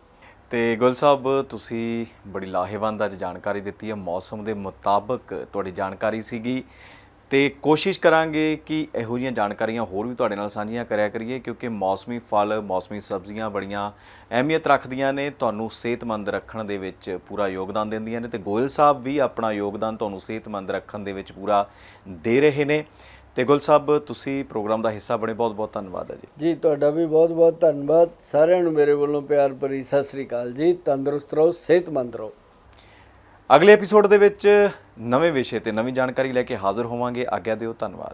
Speaker 1: ਤੇ ਗੁਲ ਸਾਹਿਬ ਤੁਸੀਂ ਬੜੀ ਲਾਹੇਵੰਦ ਅੱਜ ਜਾਣਕਾਰੀ ਦਿੱਤੀ ਹੈ। ਮੌਸਮ ਦੇ ਮੁਤਾਬਕ ਤੁਹਾਡੀ ਜਾਣਕਾਰੀ ਸੀਗੀ। ਤੇ ਕੋਸ਼ਿਸ਼ ਕਰਾਂਗੇ ਕਿ ਇਹੋ ਜਿਹੀਆਂ ਜਾਣਕਾਰੀਆਂ ਹੋਰ ਵੀ ਤੁਹਾਡੇ ਨਾਲ ਸਾਂਝੀਆਂ ਕਰਿਆ ਕਰੀਏ, ਕਿਉਂਕਿ ਮੌਸਮੀ ਫਲ, ਮੌਸਮੀ ਸਬਜ਼ੀਆਂ ਬੜੀਆਂ ਅਹਿਮੀਅਤ ਰੱਖਦੀਆਂ ਨੇ, ਤੁਹਾਨੂੰ ਸਿਹਤਮੰਦ ਰੱਖਣ ਦੇ ਵਿੱਚ ਪੂਰਾ ਯੋਗਦਾਨ ਦਿੰਦੀਆਂ ਨੇ ਤੇ ਗੋਇਲ ਸਾਹਿਬ ਵੀ ਆਪਣਾ ਯੋਗਦਾਨ ਤੁਹਾਨੂੰ ਸਿਹਤਮੰਦ ਰੱਖਣ ਦੇ ਵਿੱਚ ਪੂਰਾ ਦੇ ਰਹੇ ਨੇ। ਤੇ ਗੁਲ ਸਾਹਿਬ, ਤੁਸੀਂ ਪ੍ਰੋਗਰਾਮ ਦਾ ਹਿੱਸਾ ਬਣੇ ਬਹੁਤ ਬਹੁਤ ਧੰਨਵਾਦ ਹੈ ਜੀ।
Speaker 2: ਜੀ, ਤੁਹਾਡਾ ਵੀ ਬਹੁਤ ਬਹੁਤ ਧੰਨਵਾਦ। ਸਾਰਿਆਂ ਨੂੰ ਮੇਰੇ ਵੱਲੋਂ ਪਿਆਰ ਭਰੀ ਸਤਿ ਸ੍ਰੀ ਅਕਾਲ ਜੀ। ਤੰਦਰੁਸਤ ਰਹੋ, ਸਿਹਤਮੰਦ ਰਹੋ।
Speaker 1: ਅਗਲੇ ਐਪੀਸੋਡ ਦੇ ਵਿੱਚ ਨਵੇਂ ਵਿਸ਼ੇ ਤੇ ਨਵੀਂ ਜਾਣਕਾਰੀ ਲੈ ਕੇ ਹਾਜ਼ਰ ਹੋਵਾਂਗੇ। ਆਗਿਆ ਦਿਓ, ਧੰਨਵਾਦ।